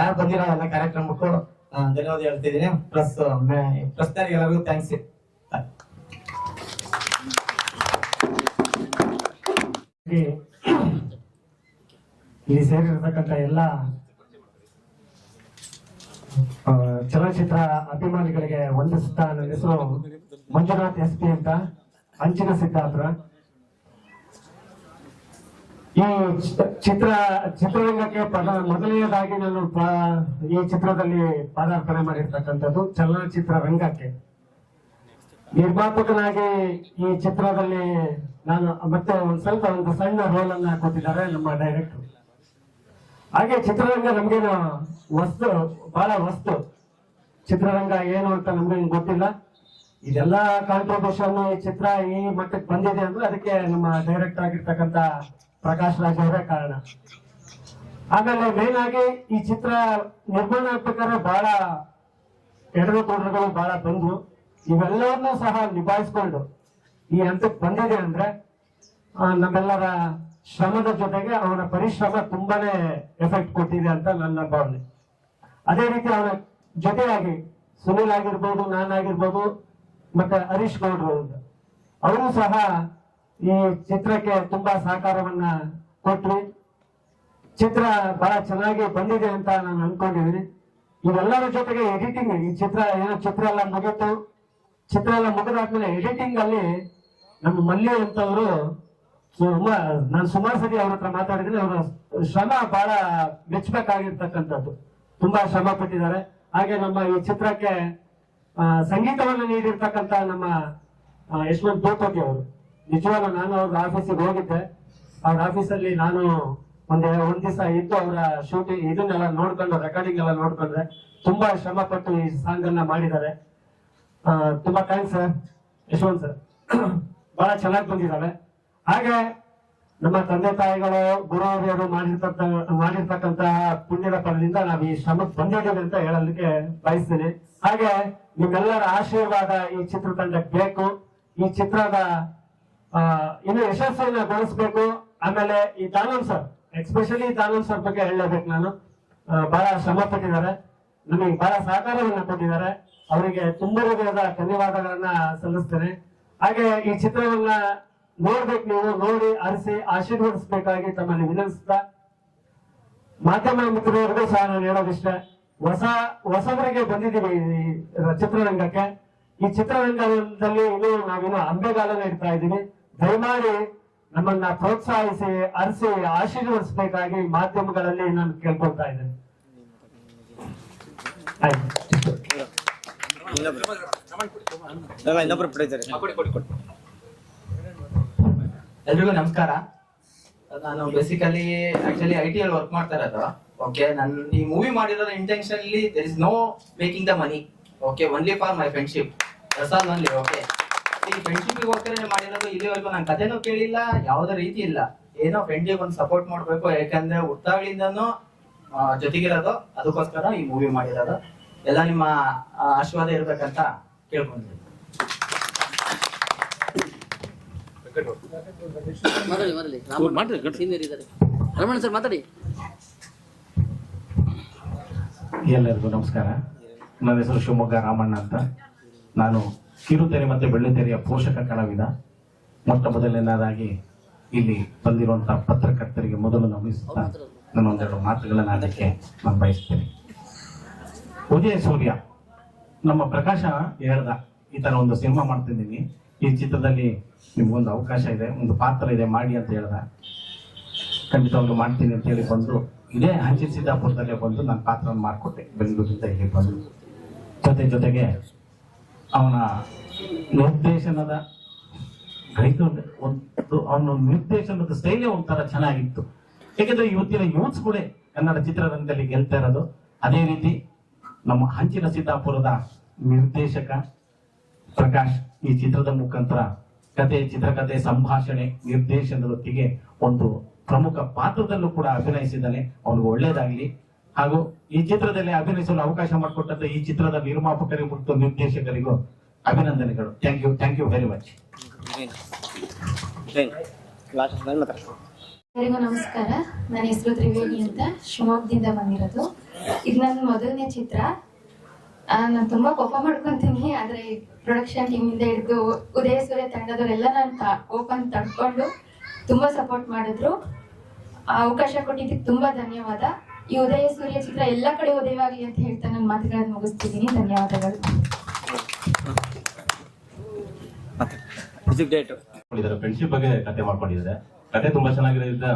ಯಾರು ಬಂದಿರೋ ಎಲ್ಲ ಕಾರ್ಯಕ್ರಮಕ್ಕೂ ಧನ್ಯವಾದ ಹೇಳ್ತಿದ್ದೀನಿ. ಪ್ಲಸ್ ಪ್ರಶ್ನೆಗೆ ಎಲ್ಲರಿಗೂ ಥ್ಯಾಂಕ್ಸ್ ಇಲ್ಲಿ ಸೇರಿರ್ತಕ್ಕಂಥ ಎಲ್ಲ ಚಲನಚಿತ್ರ ಅಭಿಮಾನಿಗಳಿಗೆ ವಂದಿಸುತ್ತಾ ನನ್ನ ಹೆಸರು ಮಂಜುನಾಥ್ ಎಸ್ ಪಿ ಅಂತ ಅಂಚಿನ ಸಿದ್ಧಾಂತರ ಈ ಚಿತ್ರ ಚಿತ್ರರಂಗಕ್ಕೆ ಪದ, ಮೊದಲನೆಯದಾಗಿ ನಾನು ಈ ಚಿತ್ರದಲ್ಲಿ ಪಾದಾರ್ಪಣೆ ಮಾಡಿರ್ತಕ್ಕಂಥದ್ದು ಚಲನಚಿತ್ರ ರಂಗಕ್ಕೆ ನಿರ್ಮಾಪಕನಾಗಿ ಈ ಚಿತ್ರದಲ್ಲಿ ನಾನು, ಮತ್ತೆ ಒಂದ್ ಸ್ವಲ್ಪ ಒಂದು ಸಣ್ಣ ರೋಲ್ ಅನ್ನ ಕೊಟ್ಟಿದ್ದಾರೆ ನಮ್ಮ ಡೈರೆಕ್ಟರ್ ಹಾಗೆ ಚಿತ್ರರಂಗ ನಮ್ಗೇನು ವಸ್ತು, ಬಹಳ ವಸ್ತು. ಚಿತ್ರರಂಗ ಏನು ಅಂತ ನಮ್ಗೆ ಗೊತ್ತಿಲ್ಲ. ಇದೆಲ್ಲ ಕಾಂಟ್ರಿಬ್ಯೂಷನ್ ಈ ಚಿತ್ರ ಈ ಮಟ್ಟಕ್ಕೆ ಬಂದಿದೆ ಅಂದ್ರೆ ಅದಕ್ಕೆ ನಮ್ಮ ಡೈರೆಕ್ಟರ್ ಆಗಿರ್ತಕ್ಕಂಥ ಪ್ರಕಾಶ್ ರಾಜ್ ಅವರೇ ಕಾರಣ. ಆಮೇಲೆ ಮೇನ್ ಆಗಿ ಈ ಚಿತ್ರ ನಿರ್ಮಾಣ ಆಗ್ಬೇಕಾದ್ರೆ ಬಹಳ ಎಡರು ತೊಡರುಗಳು ಬಹಳ ಬಂದು ಇವೆಲ್ಲವನ್ನೂ ಸಹ ನಿಭಾಯಿಸ್ಕೊಂಡು ಈ ಹಂತಕ್ಕೆ ಬಂದಿದೆ ಅಂದ್ರೆ ನಮ್ಮೆಲ್ಲರ ಶ್ರಮದ ಜೊತೆಗೆ ಅವನ ಪರಿಶ್ರಮ ತುಂಬಾನೇ ಎಫೆಕ್ಟ್ ಕೊಟ್ಟಿದೆ ಅಂತ ನನ್ನ ಭಾವನೆ. ಅದೇ ರೀತಿ ಅವನ ಜೊತೆಯಾಗಿ ಸುನಿಲ್ ಆಗಿರ್ಬೋದು ನಾನಾಗಿರ್ಬೋದು ಮತ್ತೆ ಹರೀಶ್ ಗೌಡ್ರು ಅವರು ಸಹ ಈ ಚಿತ್ರಕ್ಕೆ ತುಂಬಾ ಸಹಕಾರವನ್ನ ಕೊಟ್ರಿ. ಚಿತ್ರ ಬಹಳ ಚೆನ್ನಾಗಿ ಬಂದಿದೆ ಅಂತ ನಾನು ಅನ್ಕೊಂಡಿದ್ದೀನಿ. ಇವೆಲ್ಲರ ಜೊತೆಗೆ ಎಡಿಟಿಂಗ್ ಈ ಚಿತ್ರ ಏನೋ ಚಿತ್ರ ಎಲ್ಲ ಮುಗಿತು. ಚಿತ್ರ ಎಲ್ಲ ಮುಗಿದಾದ್ಮೇಲೆ ಎಡಿಟಿಂಗ್ ಅಲ್ಲಿ ನಮ್ಮ ಮಲ್ಲಿ ಅಂತವರು ನಾನು ಸುಮಾರು ಸತಿ ಅವ್ರ ಹತ್ರ ಮಾತಾಡಿದ್ರೆ ಅವರ ಶ್ರಮ ಬಹಳ ಮೆಚ್ಚಬೇಕಾಗಿರ್ತಕ್ಕಂಥದ್ದು ತುಂಬಾ ಶ್ರಮ ಪಟ್ಟಿದ್ದಾರೆ. ಹಾಗೆ ನಮ್ಮ ಈ ಚಿತ್ರಕ್ಕೆ ಸಂಗೀತವನ್ನು ನೀಡಿರ್ತಕ್ಕಂಥ ನಮ್ಮ ಯಶವಂತ್ ಭೂಪತಿ ಅವರು ನಿಜವಾಗ್ಲೂ ನಾನು ಅವ್ರ ಆಫೀಸಿಗೆ ಹೋಗಿದ್ದೆ. ಅವ್ರ ಆಫೀಸಲ್ಲಿ ನಾನು ಒಂದ್ ಒಂದ್ ದಿವಸ ಇದ್ದು ಅವರ ಶೂಟಿಂಗ್ ಇದನ್ನೆಲ್ಲ ನೋಡ್ಕೊಂಡು ರೆಕಾರ್ಡಿಂಗ್ ಎಲ್ಲ ನೋಡ್ಕೊಂಡ್ರೆ ತುಂಬಾ ಶ್ರಮ ಪಟ್ಟು ಈ ಸಾಂಗ್ ಅನ್ನ ಮಾಡಿದ್ದಾರೆ. ತುಂಬಾ ಥ್ಯಾಂಕ್ಸ್ ಸರ್ ಯಶವಂತ್ ಸರ್ (coughs) ಬಹಳ ಚೆನ್ನಾಗಿ ಬಂದಿದ್ದಾವೆ ಹಾಗೆ ನಮ್ಮ ತಂದೆ ತಾಯಿಗಳು ಗುರುಹಿರಿಯರು ಮಾಡಿರ್ತಕ್ಕ ಮಾಡಿರ್ತಕ್ಕಂತಹ ಪುಣ್ಯದ ಫಲದಿಂದ ನಾವು ಈ ಶ್ರಮಕ್ಕೆ ಬಂದಿದ್ದೇವೆ ಅಂತ ಹೇಳಲಿಕ್ಕೆ ಬಯಸ್ತೀನಿ. ಹಾಗೆ ನಿಮ್ಮೆಲ್ಲರ ಆಶೀರ್ವಾದ ಈ ಚಿತ್ರತಂಡಕ್ಕೆ ಬೇಕು. ಈ ಚಿತ್ರದ ಇನ್ನು ಯಶಸ್ಸನ್ನ ಗೊಳಿಸ್ಬೇಕು ಆಮೇಲೆ ಈ Danav sir especially Danav sir ಬಗ್ಗೆ ಹೇಳಬೇಕು ನಾನು. ಬಹಳ ಶ್ರಮ ಪಟ್ಟಿದ್ದಾರೆ. ನಮಗೆ ಬಹಳ ಸಹಕಾರವನ್ನು ಕೊಟ್ಟಿದ್ದಾರೆ. ಅವರಿಗೆ ತುಂಬಾ ಹೃದಯದ ಧನ್ಯವಾದಗಳನ್ನ ಸಲ್ಲಿಸ್ತೇನೆ. ಹಾಗೆ ಈ ಚಿತ್ರವನ್ನ ನೋಡ್ಬೇಕು ನೀವು, ನೋಡಿ, ಅರಸಿ, ಆಶೀರ್ವದಿಸಬೇಕಾಗಿ ತಮ್ಮಲ್ಲಿ ವಿನಂತಿಸ್ತಾ, ಮಾಧ್ಯಮ ಮಿತ್ರರಿಗೂ ಸಹ ನಾನು ಹೇಳೋದಿಷ್ಟೇ. ಹೊಸ, ಹೊಸಬರಿಗೆ ಬಂದಿದ್ದೀವಿ ಈ ಚಿತ್ರರಂಗಕ್ಕೆ. ಈ ಚಿತ್ರರಂಗದಲ್ಲಿ ಇನ್ನೂ ನಾವಿನ್ನು ಅಂಬೆಗಾಲನ ಇಡ್ತಾ ಇದ್ದೀವಿ. ದಯಮಾಡಿ ನಮ್ಮನ್ನ ಪ್ರೋತ್ಸಾಹಿಸಿ ಅರಸಿ ಆಶೀರ್ವದಿಸಬೇಕಾಗಿ ಮಾಧ್ಯಮಗಳಲ್ಲಿ ನಾನು ಕೇಳ್ಕೊಳ್ತಾ ಇದ್ದೇನೆ. ಎಲ್ರಿಗೂ ನಮಸ್ಕಾರ. ನಾನು ಬೇಸಿಕಲಿ ಆಕ್ಚುಲಿ ಐ ಟಿ ಅಲ್ಲಿ ವರ್ಕ್ ಮಾಡ್ತಾ ಇರೋದು. ಓಕೆ ನನ್ನ ಈ ಮೂವಿ ಮಾಡಿರೋ intentionally there is no making the money okay only for my friendship that's all only okay ಈ ಫ್ರೆಂಡ್ಶಿಪ್ ಗೋಸ್ಕರ ಮಾಡಿರೋದು ಇಲ್ಲಿವರೆಗೂ ನಾನು ಕಥೆನೂ ಕೇಳಿಲ್ಲ ಯಾವುದೇ ರೀತಿ ಇಲ್ಲ. ಏನೋ ಫ್ರೆಂಡಿಗೆ ಒಂದು ಸಪೋರ್ಟ್ ಮಾಡಬೇಕು ಯಾಕಂದ್ರೆ ಹುಟ್ಟಾಗ್ಲಿಂದನೂ ಜೊತೆಗಿರೋದು ಅದಕ್ಕೋಸ್ಕರ ಈ ಮೂವಿ ಮಾಡಿರೋದು. ಎಲ್ಲ ನಿಮ್ಮ ಆಶೀರ್ವಾದ ಇರ್ಬೇಕಂತ ಕೇಳ್ಕೊಂಡಿದ್ದೀನಿ. ಸರ್ ಮಾತಾಡಿ. ಎಲ್ಲರಿಗೂ ನಮಸ್ಕಾರ. ನನ್ನ ಹೆಸರು ಶಿವಮೊಗ್ಗ ರಾಮಣ್ಣ ಅಂತ. ನಾನು ಕಿರುತೆರೆ ಮತ್ತು ಬೆಳ್ಳಿತೆರೆಯ ಪೋಷಕ ಕಲಾವಿದ ಮೊಟ್ಟ ಮೊದಲನೇದಾಗಿ ಇಲ್ಲಿ ಬಂದಿರುವಂತಹ ಪತ್ರಕರ್ತರಿಗೆ ಮೊದಲು ನಮಿಸುತ್ತಾ ನನ್ನ ಒಂದೆರಡು ಮಾತುಗಳನ್ನು ಅದಕ್ಕೆ ನಾನು ಬಯಸ್ತೇನೆ ಉದಯ ಸೂರ್ಯ, ನಮ್ಮ ಪ್ರಕಾಶ ಹೇಳ್ದ, ಈ ತರ ಒಂದು ಸಿನಿಮಾ ಮಾಡ್ತಿದ್ದೀನಿ. ಈ ಚಿತ್ರದಲ್ಲಿ ನಿಮ್ಗೊಂದು ಅವಕಾಶ ಇದೆ, ಒಂದು ಪಾತ್ರ ಇದೆ, ಮಾಡಿ ಅಂತ ಹೇಳ್ದ. ಖಂಡಿತವಾಗ್ಲೂ ಮಾಡ್ತೀನಿ ಅಂತ ಹೇಳಿ ಬಂದು, ಇದೇ ಹಂಚಿ ಸಿದ್ದಾಪುರದಲ್ಲೇ ಬಂದು ನಾನು ಪಾತ್ರವನ್ನು ಮಾಡಿಕೊಟ್ಟೆ, ಬೆಂಗಳೂರಿಂದ ಇಲ್ಲಿ ಬಂದು. ಜೊತೆ ಜೊತೆಗೆ ಅವನ ನಿರ್ದೇಶನದ ಗಣಿತ ಒಂದು ಅವನ ನಿರ್ದೇಶನದ ಶೈಲಿ ಒಂಥರ ಚೆನ್ನಾಗಿತ್ತು. ಏಕೆಂದ್ರೆ ಇವತ್ತಿನ ಕೂಡ ಕನ್ನಡ ಚಿತ್ರರಂಗದಲ್ಲಿ ಗೆಲ್ತಾ ಇರೋದು. ಅದೇ ರೀತಿ ನಮ್ಮ ಹಂಚಿನ ಸಿದ್ದಾಪುರದ ನಿರ್ದೇಶಕ ಪ್ರಕಾಶ್ ಈ ಚಿತ್ರದ ಮುಖಾಂತರ ಕತೆ ಚಿತ್ರಕಥೆ ಸಂಭಾಷಣೆ ನಿರ್ದೇಶನದೊತ್ತಿಗೆ ಒಂದು ಪ್ರಮುಖ ಪಾತ್ರದಲ್ಲೂ ಕೂಡ ಅಭಿನಯಿಸಿದ್ದಾನೆ. ಅವನಿಗೆ ಒಳ್ಳೇದಾಗ್ಲಿ. ಹಾಗೂ ಈ ಚಿತ್ರದಲ್ಲಿ ಅಭಿನಯಿಸಲು ಅವಕಾಶ ಮಾಡಿಕೊಟ್ಟಂತ ಈ ಚಿತ್ರದ ನಿರ್ಮಾಪಕರಿಗೂ ಮತ್ತು ನಿರ್ದೇಶಕರಿಗೂ ಅಭಿನಂದನೆಗಳು. Thank you thank you very much ಎಲ್ಲರಿಗೂ ನಮಸ್ಕಾರ. ನನ್ನ ಹೆಸರು ತ್ರಿವೇಣಿ ಅಂತ ಶಿವಮೊಗ್ಗದಿಂದ ಬಂದಿರೋದು. ಇದು ನನ್ನ ಮೊದಲನೇ ಚಿತ್ರ. ನಾನು ತುಂಬಾ ಕೋಪ ಮಾಡ್ಕೊಂತೀನಿ, ಆದ್ರೆ ಪ್ರೊಡಕ್ಷನ್ ಟೀಮಿಂದ ಹಿಡಿದು ಉದಯ ಸೂರ್ಯ ತಂಡದವರೆಲ್ಲ ನಾನು ಓಪನ್ ತಡ್ಕೊಂಡು ತುಂಬಾ ಸಪೋರ್ಟ್ ಮಾಡಿದ್ರು. ಅವಕಾಶ ಕೊಟ್ಟಿದ್ದಕ್ಕೆ ತುಂಬಾ ಧನ್ಯವಾದ. ಈ ಉದಯ ಸೂರ್ಯ ಚಿತ್ರ ಎಲ್ಲ ಕಡೆ ಉದಯವಾಗಲಿ ಅಂತ ಹೇಳ್ತಾ ನನ್ನ ಮಾತುಗಳನ್ನು ಮುಗಿಸ್ತಿದ್ದೀನಿ. ಧನ್ಯವಾದಗಳು. ಫ್ರೆಂಡ್ಶಿಪ್ ಬಗ್ಗೆ ಕತೆ ಮಾಡ್ಕೊಂಡಿದ್ದಾರೆ. ಕತೆ ತುಂಬಾ ಚೆನ್ನಾಗಿರೋದ್ರಿಂದ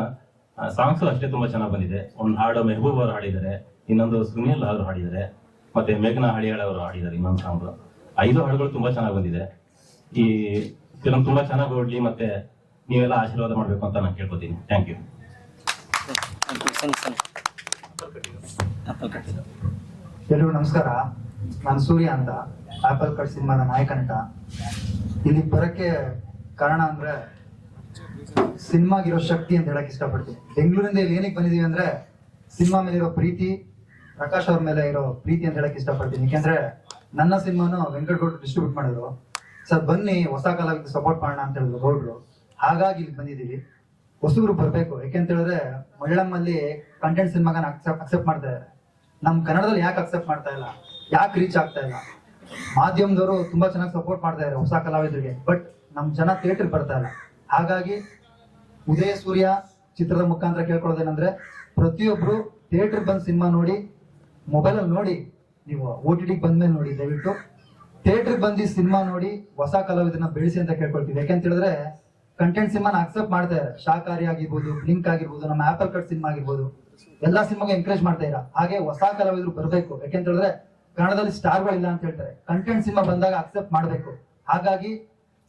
ಸಾಂಗ್ಸ್ ಅಷ್ಟೇ ತುಂಬಾ ಚೆನ್ನಾಗಿ ಬಂದಿದೆ. ಒಂದು ಹಾಡು ಮೆಹಬೂಬ್ ಅವರು ಹಾಡಿದ್ದಾರೆ ಇನ್ನೊಂದು ಸುನೀಲ್ ಅವರು ಹಾಡಿದ್ದಾರೆ ಮತ್ತೆ ಮೇಘನಾ ಹಳಿಯಾಳ ಅವರು ಹಾಡಿದ್ದಾರೆ ಇನ್ನೊಂದು ಸಾಂಗ್ ಐದು ಹಾಡುಗಳು ತುಂಬಾ ಚೆನ್ನಾಗಿ ಬಂದಿದೆ. ಈ ಫಿಲಮ್ ತುಂಬಾ ಚೆನ್ನಾಗಿ ಓಡ್ಲಿ ಮತ್ತೆ ನೀವೆಲ್ಲ ಆಶೀರ್ವಾದ ಮಾಡ್ಬೇಕು ಅಂತ ನಾನು ಕೇಳ್ಕೊತೀನಿ. ಥ್ಯಾಂಕ್ ಯು ಎಲ್ರಿಗೂ ನಮಸ್ಕಾರ. ನಾನು ಸೂರ್ಯ ಅಂತ. ಆಪಲ್ ಕಟ್ ಸಿನಿಮಾದ ನಾಯಕ ನಟ. ಇಲ್ಲಿ ಬರಕ್ಕೆ ಕಾರಣ ಅಂದ್ರೆ ಸಿನಿಮಾಗಿರೋ ಶಕ್ತಿ ಅಂತ ಹೇಳಕ್ ಇಷ್ಟಪಡ್ತೀನಿ. ಬೆಂಗಳೂರಿಂದ ಇಲ್ಲಿ ಏನಕ್ಕೆ ಬಂದಿದೀವಿ ಅಂದ್ರೆ ಸಿನಿಮಾ ಮೇಲೆ ಇರೋ ಪ್ರೀತಿ, ಪ್ರಕಾಶ್ ಅವ್ರ ಮೇಲೆ ಇರೋ ಪ್ರೀತಿ ಅಂತ ಹೇಳಕ್ ಇಷ್ಟಪಡ್ತೀನಿ. ಯಾಕೆಂದ್ರೆ ನನ್ನ ಸಿನಿಮಾನು ವೆಂಕಟಗೌಡ ಡಿಸ್ಟ್ರಿಬ್ಯೂಟ್ ಮಾಡಿದ್ರು. ಸರ್, ಬನ್ನಿ, ಹೊಸ ಕಾಲಕ್ಕೆ ಸಪೋರ್ಟ್ ಮಾಡೋಣ ಅಂತ ಹೇಳಿದ್ರು ಗೌಡ್ರು. ಹಾಗಾಗಿ ಇಲ್ಲಿ ಬಂದಿದ್ದೀವಿ ಹೊಸಬ್ರು ಬರಬೇಕು. ಯಾಕೆಂತ ಹೇಳಿದ್ರೆ ಮಳ್ಳಮ್ಮಲ್ಲಿ ಕಂಟೆಂಟ್ ಸಿನಿಮಾಗ ಅಕ್ಸೆಪ್ಟ್ ಮಾಡ್ತಾ ಇದ್ದಾರೆ. ನಮ್ ಕನ್ನಡದಲ್ಲಿ ಯಾಕೆ ಅಕ್ಸೆಪ್ಟ್ ಮಾಡ್ತಾ ಇಲ್ಲ? ಯಾಕೆ ರೀಚ್ ಆಗ್ತಾ ಇಲ್ಲ? ಮಾಧ್ಯಮದವರು ತುಂಬಾ ಚೆನ್ನಾಗಿ ಸಪೋರ್ಟ್ ಮಾಡ್ತಾ ಇದ್ದಾರೆ ಹೊಸ ಕಲಾವಿದರಿಗೆ ಬಟ್ ನಮ್ ಜನ ಥಿಯೇಟರ್ ಬರ್ತಾ ಇಲ್ಲ. ಹಾಗಾಗಿ ಉದಯ ಸೂರ್ಯ ಚಿತ್ರದ ಮುಖಾಂತರ ಕೇಳ್ಕೊಳ್ಳೋದೇನಂದ್ರೆ, ಪ್ರತಿಯೊಬ್ರು ಥಿಯೇಟರ್ ಬಂದ್ ಸಿನಿಮಾ ನೋಡಿ ಮೊಬೈಲ್ ಅಲ್ಲಿ ನೋಡಿ, ನೀವು ಓ ಟಿ ಟಿಗೆ ಬಂದ್ಮೇಲೆ ನೋಡಿ, ದಯವಿಟ್ಟು ಥಿಯೇಟರ್ ಬಂದು ಸಿನಿಮಾ ನೋಡಿ, ಹೊಸ ಕಲಾವಿದನ್ನ ಬೆಳೆಸಿ ಅಂತ ಕೇಳ್ಕೊಳ್ತೀವಿ. ಯಾಕೆಂತ ಹೇಳಿದ್ರೆ ಕಂಟೆಂಟ್ ಸಿನಿಮಾನ ಅಕ್ಸೆಪ್ಟ್ ಮಾಡ್ತಾ ಇದಾರೆ. ಶಾಕಾರಿ ಆಗಿರ್ಬೋದು ಬ್ಲಿಂಕ್ ಆಗಿರ್ಬೋದು, ನಮ್ಮ ಆಪಲ್ ಕಟ್ ಸಿನಿಮಾ ಆಗಿರ್ಬೋದು. ಎಲ್ಲಾ ಸಿನಿಮಾಗೆ ಎನ್ಕರೇಜ್ ಮಾಡ್ತಾ ಇರ. ಹಾಗೆ ಹೊಸ ಕಲಾವಿದರು ಬರಬೇಕು. ಯಾಕೆಂತ ಹೇಳಿದ್ರೆ ಕನ್ನಡದಲ್ಲಿ ಸ್ಟಾರ್ಗಳು ಇಲ್ಲ ಅಂತ ಹೇಳ್ತಾರೆ. ಕಂಟೆಂಟ್ ಸಿನಿಮಾ ಬಂದಾಗ ಅಕ್ಸೆಪ್ಟ್ ಮಾಡಬೇಕು. ಹಾಗಾಗಿ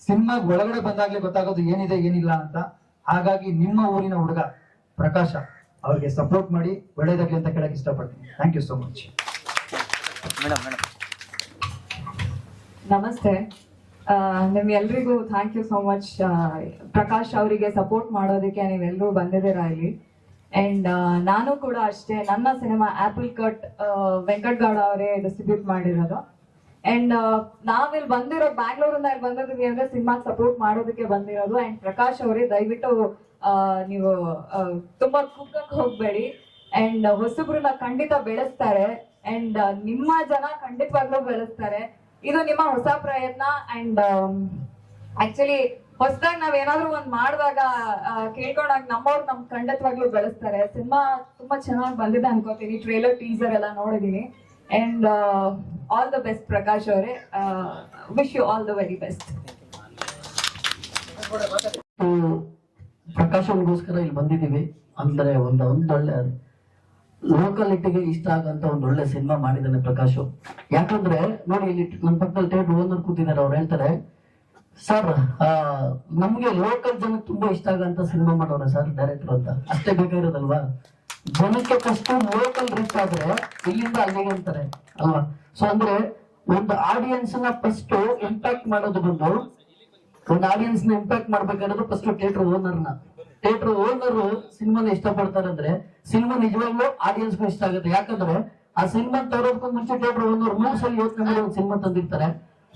ಸಿನಿಮಾ ಒಳಗಡೆ ಬಂದಾಗ್ಲೇ ಗೊತ್ತಾಗೋದು ಏನಿದೆ ಏನಿಲ್ಲ ಅಂತ. ಹಾಗಾಗಿ ನಿಮ್ಮ ಊರಿನ ಹುಡುಗ ಪ್ರಕಾಶ ಅವ್ರಿಗೆ ಸಪೋರ್ಟ್ ಮಾಡಿ ಒಳ್ಳೇದಾಗ್ಲಿ ಅಂತ ಕೇಳಕ್ ಇಷ್ಟಪಡ್ತೀನಿ. ಥ್ಯಾಂಕ್ ಯು ಸೋ ಮಚ್ ನಮಸ್ತೆ. ಆ, ನಿಮ್ಗೆಲ್ರಿಗೂ thank you so much Prakash ಅವರಿಗೆ ಸಪೋರ್ಟ್ ಮಾಡೋದಕ್ಕೆ ನೀವೆಲ್ಲರೂ ಬಂದಿದ್ದೀರಾ ಇಲ್ಲಿ? ಅಂಡ್ ನಾನು ಕೂಡ ಅಷ್ಟೇ ನನ್ನ cinema apple cut Venkat Gowda ಅವರೇ ಡಿಸ್ಟ್ರಿಬ್ಯೂಟ್ ಮಾಡಿರೋದು. ಅಂಡ್ ನಾವಿಲ್ಲಿ ಬಂದಿರೋ ಬ್ಯಾಂಗ್ಳೂರಿಂದ ಇಲ್ಲಿ ಬಂದಿದ್ದೀವಿ ಅಂದ್ರೆ ಸಿನಿಮಾ ಸಪೋರ್ಟ್ ಮಾಡೋದಕ್ಕೆ ಬಂದಿರೋದು. ಅಂಡ್ ಪ್ರಕಾಶ್ ಅವರೇ ದಯವಿಟ್ಟು ನೀವು ತುಂಬಾ ಕುಕ್ಕಕ್ಕೆ ಹೋಗ್ಬೇಡಿ. ಅಂಡ್ ಹೊಸಬ್ರನ್ನ ಖಂಡಿತ ಬೆಳೆಸ್ತಾರೆ. ಅಂಡ್ ನಿಮ್ಮ ಜನ ಖಂಡಿತವಾಗ್ಲೂ ಬೆಳೆಸ್ತಾರೆ. ಇದು ನಿಮ್ಮ ಹೊಸ ಪ್ರಯತ್ನ. ಅಂಡ್ ಆಕ್ಚುಲಿ ಹೊಸದಾಗಿ ನಾವ್ ಏನಾದ್ರು ಒಂದ್ ಮಾಡಿದಾಗ ಕೇಳ್ಕೊಂಡಾಗ ನಮ್ಮವ್ರು ನಮ್ ಖಂಡಿತವಾಗ್ಲೂ ಬೆಳೆಸ್ತಾರೆ. ಸಿನಿಮಾ ತುಂಬಾ ಚೆನ್ನಾಗಿ ಬಂದಿದೆ ಅನ್ಕೋತೀನಿ. ಟ್ರೇಲರ್, ಟೀಸರ್ ಎಲ್ಲ ನೋಡಿದೀನಿ. And all the best Prakash ಅವರೇ. Wish you all the very best ಪ್ರಕಾಶನ್ಗೋಸ್ಕರ ಇಲ್ಲಿ ಬಂದಿದ್ದೀವಿ. ಅಂದ್ರೆ ಒಂದು ಒಂದೊಳ್ಳೆ ಲೋಕಾಲಿಟಿಗೆ ಇಷ್ಟ ಆಗಂತ ಒಂದು ಒಳ್ಳೆ ಸಿನಿಮಾ ಮಾಡಿದಾನೆ ಪ್ರಕಾಶ್ ಯಾಕಂದ್ರೆ, ನೋಡಿ ಇಲ್ಲಿ ನನ್ನ ಪಕ್ಕದಲ್ಲಿ ಥಿಯೇಟರ್ ಓನರ್ ಕೂತಿದ್ದಾರೆ, ಅವ್ರು ಹೇಳ್ತಾರೆ ಸರ್ ನಮ್ಗೆ ಲೋಕಲ್ ಜನಕ್ಕೆ ತುಂಬಾ ಇಷ್ಟ ಆಗಂತ ಸಿನಿಮಾ ಮಾಡೋರ ಸರ್ ಡೈರೆಕ್ಟರ್ ಅಂತ. ಅಷ್ಟೇ ಬೇಕಾಗಿರೋದಲ್ವಾ? ಜನಕ್ಕೆ ಫಸ್ಟ್ ಲೋಕಲ್ ರೀಚ್ ಆದ್ರೆ ಇಲ್ಲಿಂದ ಅಲ್ಲಿಗೆ ಅಂತಾರೆ, ಅಲ್ವಾ? ಸೊ ಅಂದ್ರೆ ಒಂದು ಆಡಿಯನ್ಸ್ನ ಫಸ್ಟ್ ಇಂಪ್ಯಾಕ್ಟ್ ಮಾಡೋದು ಬಂದು, ಒಂದು ಆಡಿಯನ್ಸ್ನ ಇಂಪ್ಯಾಕ್ಟ್ ಮಾಡ್ಬೇಕಾದ್ರೆ ಫಸ್ಟ್ ಥಿಯೇಟರ್ ಓನರ್ನ. ಥಿಯೇಟರ್ ಓನರ್ ಸಿನಿಮಾನ ಇಷ್ಟಪಡ್ತಾರೆ ಅಂದ್ರೆ ಸಿನಿಮಾ ನಿಜವಾಗ್ಲೂ ಆಡಿಯನ್ಸ್ ಇಷ್ಟ ಆಗುತ್ತೆ. ಯಾಕಂದ್ರೆ ಆ ಸಿನಿಮಾ ತರೋದಕ್ಕೂ ಮುಂಚೆ ಥಿಯೇಟರ್ ಓನರ್ ಮೂರ್ ಸಲ ಯೋಚನೆ ಮಾಡಿ ಒಂದು ಸಿನಿಮಾ ತಂದಿರ್ತಾರೆ.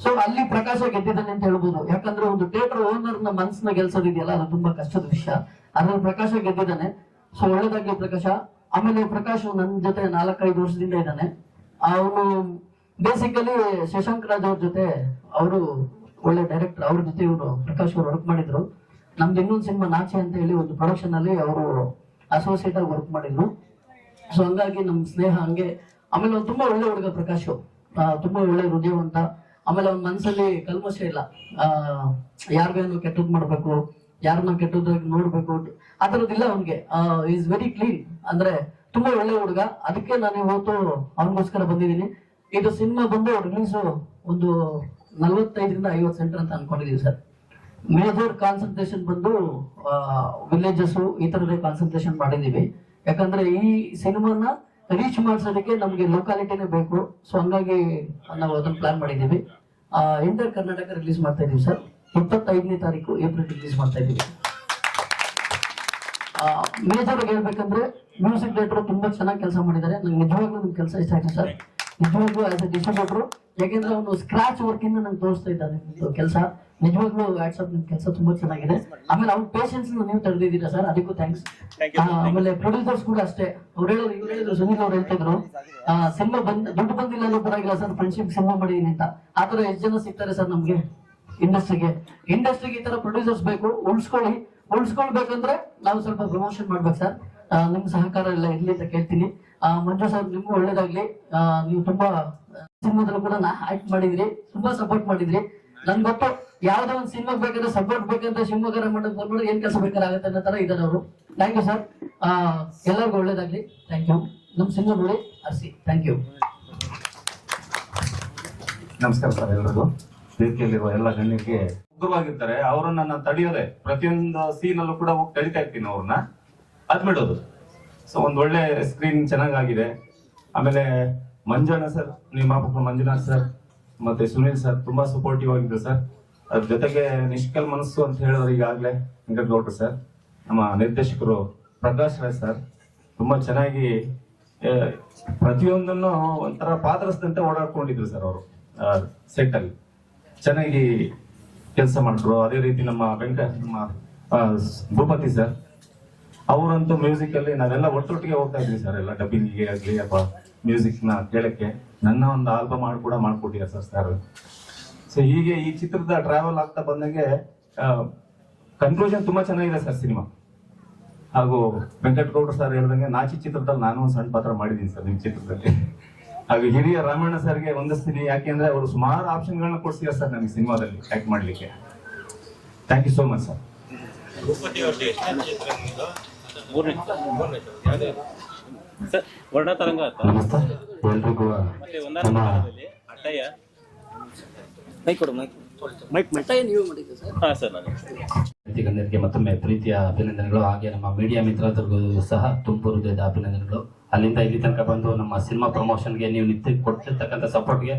ಸೊ ಅಲ್ಲಿ ಪ್ರಕಾಶ ಗೆದ್ದಿದ್ದಾನೆ ಅಂತ ಹೇಳ್ಬೋದು. ಯಾಕಂದ್ರೆ ಒಂದು ಥಿಯೇಟರ್ ಓನರ್ನ ಮನಸ್ಸನ್ನ ಗೆಲ್ಸೋದಿದೆಯಲ್ಲ, ಅದು ತುಂಬಾ ಕಷ್ಟದ ವಿಷಯ. ಅದ್ರಲ್ಲಿ ಪ್ರಕಾಶ ಗೆದ್ದಿದ್ದಾನೆ. ಸೊ ಒಳ್ಳೇದಾಗ್ಲಿ ಪ್ರಕಾಶ. ಆಮೇಲೆ ಪ್ರಕಾಶ್ ನನ್ನ ಜೊತೆ ನಾಲ್ಕೈದು ವರ್ಷದಿಂದ ಇದ್ದಾನೆ. ಅವನು ಬೇಸಿಕಲಿ ಶಶಾಂಕ್ ರಾಜ್ ಅವ್ರ ಜೊತೆ ಅವರು ಒಳ್ಳೆ ಡೈರೆಕ್ಟರ್ ಅವ್ರ ಜೊತೆ ಇವರು ಪ್ರಕಾಶ್ ಅವರು ವರ್ಕ್ ಮಾಡಿದ್ರು. ನಮ್ದು ಇನ್ನೊಂದು ಸಿನಿಮಾ ನಾಚೆ ಅಂತ ಹೇಳಿ ಒಂದು ಪ್ರೊಡಕ್ಷನ್ ಅಲ್ಲಿ ಅವರು ಅಸೋಸಿಯೇಟ್ ಆಗಿ ವರ್ಕ್ ಮಾಡಿದ್ರು. ಸೊ ಹಂಗಾಗಿ ನಮ್ ಸ್ನೇಹ ಹಂಗೆ. ಆಮೇಲೆ ಅವ್ನು ತುಂಬಾ ಒಳ್ಳೆ ಹುಡುಗ ಪ್ರಕಾಶ್. ತುಂಬಾ ಒಳ್ಳೆ ಹೃದಯವಂತ. ಆಮೇಲೆ ಅವ್ನ ಮನಸ್ಸಲ್ಲಿ ಕಲ್ಮಶ ಇಲ್ಲ. ಆ ಯಾರಿಗೇನು ಕೆಟ್ಟದ್ ಮಾಡ್ಬೇಕು ಯಾರನ್ನ ಕೆಟ್ಟದಾಗಿ ನೋಡ್ಬೇಕು. ಆ ಥರದ್ದಿಲ್ಲ ಅವ್ನಿಗೆ. ಈಸ್ ವೆರಿ ಕ್ಲೀನ್ ಅಂದ್ರೆ ತುಂಬಾ ಒಳ್ಳೆ ಹುಡುಗ. ಅದಕ್ಕೆ ನಾನು ಇವತ್ತು ಅವನಿಗೋಸ್ಕರ ಬಂದಿದ್ದೀನಿ. ಇದು ಸಿನಿಮಾ ಬಂದು ರಿಲೀಸ್ ಒಂದು ನಲ್ವತ್ತೈದರಿಂದ ಐವತ್ತು ಸೆಂಟರ್ ಅಂತ ಅನ್ಕೊಂಡಿದೀವಿ ಸರ್. ಮೇಜರ್ ಕಾನ್ಸಂಟ್ರೇಷನ್ ಬಂದು ವಿಲೇಜಸ್ ಈ ತರದೇ ಕಾನ್ಸಂಟ್ರೇಷನ್ ಮಾಡಿದೀವಿ. ಯಾಕಂದ್ರೆ ಈ ಸಿನಿಮಾನ ರೀಚ್ ಮಾಡಿಸೋದಕ್ಕೆ ನಮಗೆ ಲೋಕಾಲಿಟಿನೇ ಬೇಕು. ಸೊ ಹಂಗಾಗಿ ನಾವು ಅದನ್ನ ಪ್ಲಾನ್ ಮಾಡಿದ್ದೀವಿ. ಇಂಟರ್ ಕರ್ನಾಟಕ ರಿಲೀಸ್ ಮಾಡ್ತಾ ಇದ್ದೀವಿ ಸರ್. ಇಪ್ಪತ್ತೈದನೇ ತಾರೀಕು ಏಪ್ರಿಲ್ ರಿಲೀಸ್ ಮಾಡ್ತಾ ಇದ್ದೀವಿ. ಮೇಜರ್ ಹೇಳ್ಬೇಕಂದ್ರೆ ಮ್ಯೂಸಿಕ್ ಡೈರೆಕ್ಟರ್ ತುಂಬಾ ಚೆನ್ನಾಗಿ ಕೆಲಸ ಮಾಡಿದ್ದಾರೆ. ನಂಗೆ ನಿಜವಾಗ್ಲೂ ನಿಮ್ ಕೆಲಸ ಇಷ್ಟ ಆಯ್ತು ಸರ್. ನಿಜವಾಗ್ಲೂ ಆಸ್ ಎ ಡಿಸ್ಟ್ರಿಬ್ಯೂಟರ್ ಯಾಕೆಂದ್ರೆ ಅವನು ಸ್ಕ್ರಾಚ್ ವರ್ಕ್ ಇಂದ ನಂಗೆ ತೋರಿಸ್ತಾ ಇದ್ದಾನೆ. ಕೆಲಸ. ನಿಜವಾಗ್ಲೂ ವಾಟ್ಸ್ಆಪ್ ನಿಮ್ ಕೆಲಸ ತುಂಬಾ ಚೆನ್ನಾಗಿದೆ. ಆಮೇಲೆ ಅವ್ರ ಪೇಷನ್ಸ್ ನೀವು ತಡೆದಿದ್ದೀರಾ ಸರ್? ಅದಕ್ಕೂ ಥ್ಯಾಂಕ್ಸ್ ಆಮೇಲೆ ಪ್ರೊಡ್ಯೂಸರ್ಸ್ ಕೂಡ ಅಷ್ಟೇ. ಅವ್ರು ಹೇಳೋರು ಇವ್ರು ಹೇಳಿದ್ರು ಸುನೀಲ್ ಅವ್ರು ಹೇಳ್ತಿದ್ರು. ಸಿನಿಮಾ ಬಂದ್ ದುಡ್ಡು ಬಂದಿಲ್ಲ ಅಂದ್ರೆ ಪರವಾಗಿಲ್ಲ ಸರ್ ಫ್ರೆಂಡ್ಶಿಪ್ ಸಿನಿಮಾ ಮಾಡಿದೀನಿ ಅಂತ. ಆತರ ಎಷ್ಟು ಜನ ಸಿಗ್ತಾರೆ ಸರ್ ನಮ್ಗೆ ಇಂಡಸ್ಟ್ರಿಗೆ ಇಂಡಸ್ಟ್ರಿಗೆ ಈ ತರ ಪ್ರೊಡ್ಯೂಸರ್ಸ್ ಬೇಕು ಉಳಿಸ್ಕೊಳ್ಳಿ. ಉಳಿಸ್ಕೊಳ್ಬೇಕಂದ್ರೆ ನಾವು ಸ್ವಲ್ಪ ಪ್ರಮೋಷನ್ ಮಾಡ್ಬೇಕು ಸರ್. ನಿಮ್ ಸಹಕಾರ ಎಲ್ಲ ಇರ್ಲಿ ಅಂತ ಕೇಳ್ತೀನಿ. ಆ, ಮಂಜು ಸರ್ ನಿಮ್ಗೂ ಒಳ್ಳೇದಾಗ್ಲಿ. ನೀವು ತುಂಬಾ ಸಿನಿಮಾದಲ್ಲೂ ಕೂಡ ನಾ ಆಕ್ಟ್ ಮಾಡಿದ್ರಿ ತುಂಬಾ ಸಪೋರ್ಟ್ ಮಾಡಿದ್ರಿ. ನನ್ ಗೊತ್ತು ಯಾವ್ದೋ ಒಂದು ಸಿನಿಮಾ ಬೇಕಾದ್ರೆ ಸಪೋರ್ಟ್ ಬೇಕಂತ ಶಿವಮೊಗ್ಗ ಫೋನ್ ಬಂದ್ಬಿಟ್ಟು ಏನ್ ಕೆಲಸ ಬೇಕಾಗುತ್ತೆ ಅನ್ನೋ ತರ ಇದ್ದಾರೆ ಅವರು ಥ್ಯಾಂಕ್ ಯು ಸರ್ ಎಲ್ಲರಿಗೂ ಒಳ್ಳೇದಾಗ್ಲಿ. ಥ್ಯಾಂಕ್ ಯು ನಮ್ ಸಿನಿಮಾ ನೋಡಿ, ಅರ್ಸಿ. ಥ್ಯಾಂಕ್ ಯು ನಮಸ್ಕಾರ ಸರ್ ಎಲ್ರಿಗೂ. ವೇದಿಕೆಯಲ್ಲಿರುವ ಎಲ್ಲ ಗಣ್ಯಕ್ಕೆ ಉಗ್ರವಾಗಿರ್ತಾರೆ. ಅವರನ್ನ ನಾನು ತಡೆಯೋದೆ. ಪ್ರತಿಯೊಂದು ಸೀನ್ ಅಲ್ಲೂ ಕೂಡ ಹೋಗಿ ತಡಿತಾ ಇರ್ತೀನಿ ಅವ್ರನ್ನ. ಅದ್ ಬಿಡೋದು. ಸೊ ಒಂದ್ ಒಳ್ಳೆ ಸ್ಕ್ರೀನ್ ಚೆನ್ನಾಗಾಗಿದೆ. ಆಮೇಲೆ ಮಂಜಣ್ಣ ಸರ್, ನಿಮ್ಮ ಮಂಜುನಾಥ್ ಸರ್ ಮತ್ತೆ ಸುನೀಲ್ ಸರ್ ತುಂಬಾ ಸಪೋರ್ಟಿವ್ ಆಗಿದ್ರು ಸರ್. ಅದ್ರ ಜೊತೆಗೆ ನಿಷ್ಕಲ್ ಮನಸ್ಸು ಅಂತ ಹೇಳೋರು ಈಗಾಗಲೇ ವೆಂಕಟಗೌಡ್ರು ಸರ್. ನಮ್ಮ ನಿರ್ದೇಶಕರು ಪ್ರಕಾಶ್ ರಾಯ್ ಸರ್. ತುಂಬಾ ಚೆನ್ನಾಗಿ ಪ್ರತಿಯೊಂದನ್ನು ಒಂಥರ ಪಾತ್ರಸ್ಥಂತೆ ಓಡಾಡ್ಕೊಂಡಿದ್ರು ಸರ್ ಅವರು ಸೆಟ್ ಅಲ್ಲಿ. ಚೆನ್ನಾಗಿ ಕೆಲಸ ಮಾಡಿದ್ರು. ಅದೇ ರೀತಿ ನಮ್ಮ ವೆಂಕ, ನಮ್ಮ ಭೂಪತಿ ಸರ್. ಅವರಂತೂ ಮ್ಯೂಸಿಕ್ ಅಲ್ಲಿ ನಾವೆಲ್ಲ ಒಟ್ಟೊಟ್ಟಿಗೆ ಹೋಗ್ತಾ ಇದ್ವಿ ಸರ್, ಎಲ್ಲ ಡಬ್ಬಿಂಗ್ ಆಗ್ಲಿ ಅಥವಾ ಮ್ಯೂಸಿಕ್ನ ಕೇಳಕ್ಕೆ. ನನ್ನ ಒಂದು ಆಲ್ಬಮ್ ಹಾಡು ಕೂಡ ಮಾಡ್ಕೊಟ್ಟಿದ್ದಾರೆ ಸರ್ ಸರ್ ಸೊ ಹೀಗೆ ಈ ಚಿತ್ರದ ಟ್ರಾವೆಲ್ ಆಗ್ತಾ ಬಂದಂಗೆ ಕನ್ಕ್ಲೂಷನ್ ತುಂಬಾ ಚೆನ್ನಾಗಿದೆ ಸರ್ ಸಿನಿಮಾ ಹಾಗೂ ವೆಂಕಟಗೌಡ ಸರ್ ಹೇಳ್ದಂಗೆ ನಾಚಿ ಚಿತ್ರದಲ್ಲಿ ನಾನು ಒಂದು ಸಣ್ಣ ಪಾತ್ರ ಮಾಡಿದ್ದೀನಿ ಸರ್ ನಿಮ್ಮ ಚಿತ್ರದಲ್ಲಿ. ಹಾಗೂ ಹಿರಿಯ ರಾಮಣ್ಣ ಸರ್ಗೆ ಹೊಂದಿಸ್ತೀನಿ ಯಾಕೆಂದ್ರೆ ಅವರು ಸುಮಾರು ಆಪ್ಷನ್ಗಳನ್ನ ಕೊಡ್ಸಿದ್ದಾರೆ ಸರ್ ನಮಗೆ ಸಿನಿಮಾದಲ್ಲಿ ಆಕ್ಟ್ ಮಾಡ್ಲಿಕ್ಕೆ. Thank you so much sir Varnataranga ನಮಸ್ತೆ. ಎಲ್ರಿಗೂ ನಮ್ಮ ಒಂದಾರ ಅಟ್ಟಯ್ಯ ಮೈಕ್ ಕೊಡು ಮೈಕ್. Mic mic. ಹಾ ಸರ್ ನಾನು ಗಣ್ಯರಿಗೆ ಮತ್ತೊಮ್ಮೆ ಪ್ರೀತಿಯ ಅಭಿನಂದನೆಗಳು. ಹಾಗೆ ನಮ್ಮ ಮೀಡಿಯಾ ಮಿತ್ರರಿಗೂ ಸಹ ತುಂಬು ಹೃದಯದ ಅಭಿನಂದನೆಗಳು. ಅಲ್ಲಿಂದ ಇಲ್ಲಿ ತನಕ ಬಂದು ನಮ್ಮ ಸಿನಿಮಾ ಪ್ರಮೋಷನ್ಗೆ ನೀವು ನಿತ್ಯ ಕೊಡ್ತಿರ್ತಕ್ಕಂಥ ಸಪೋರ್ಟ್ಗೆ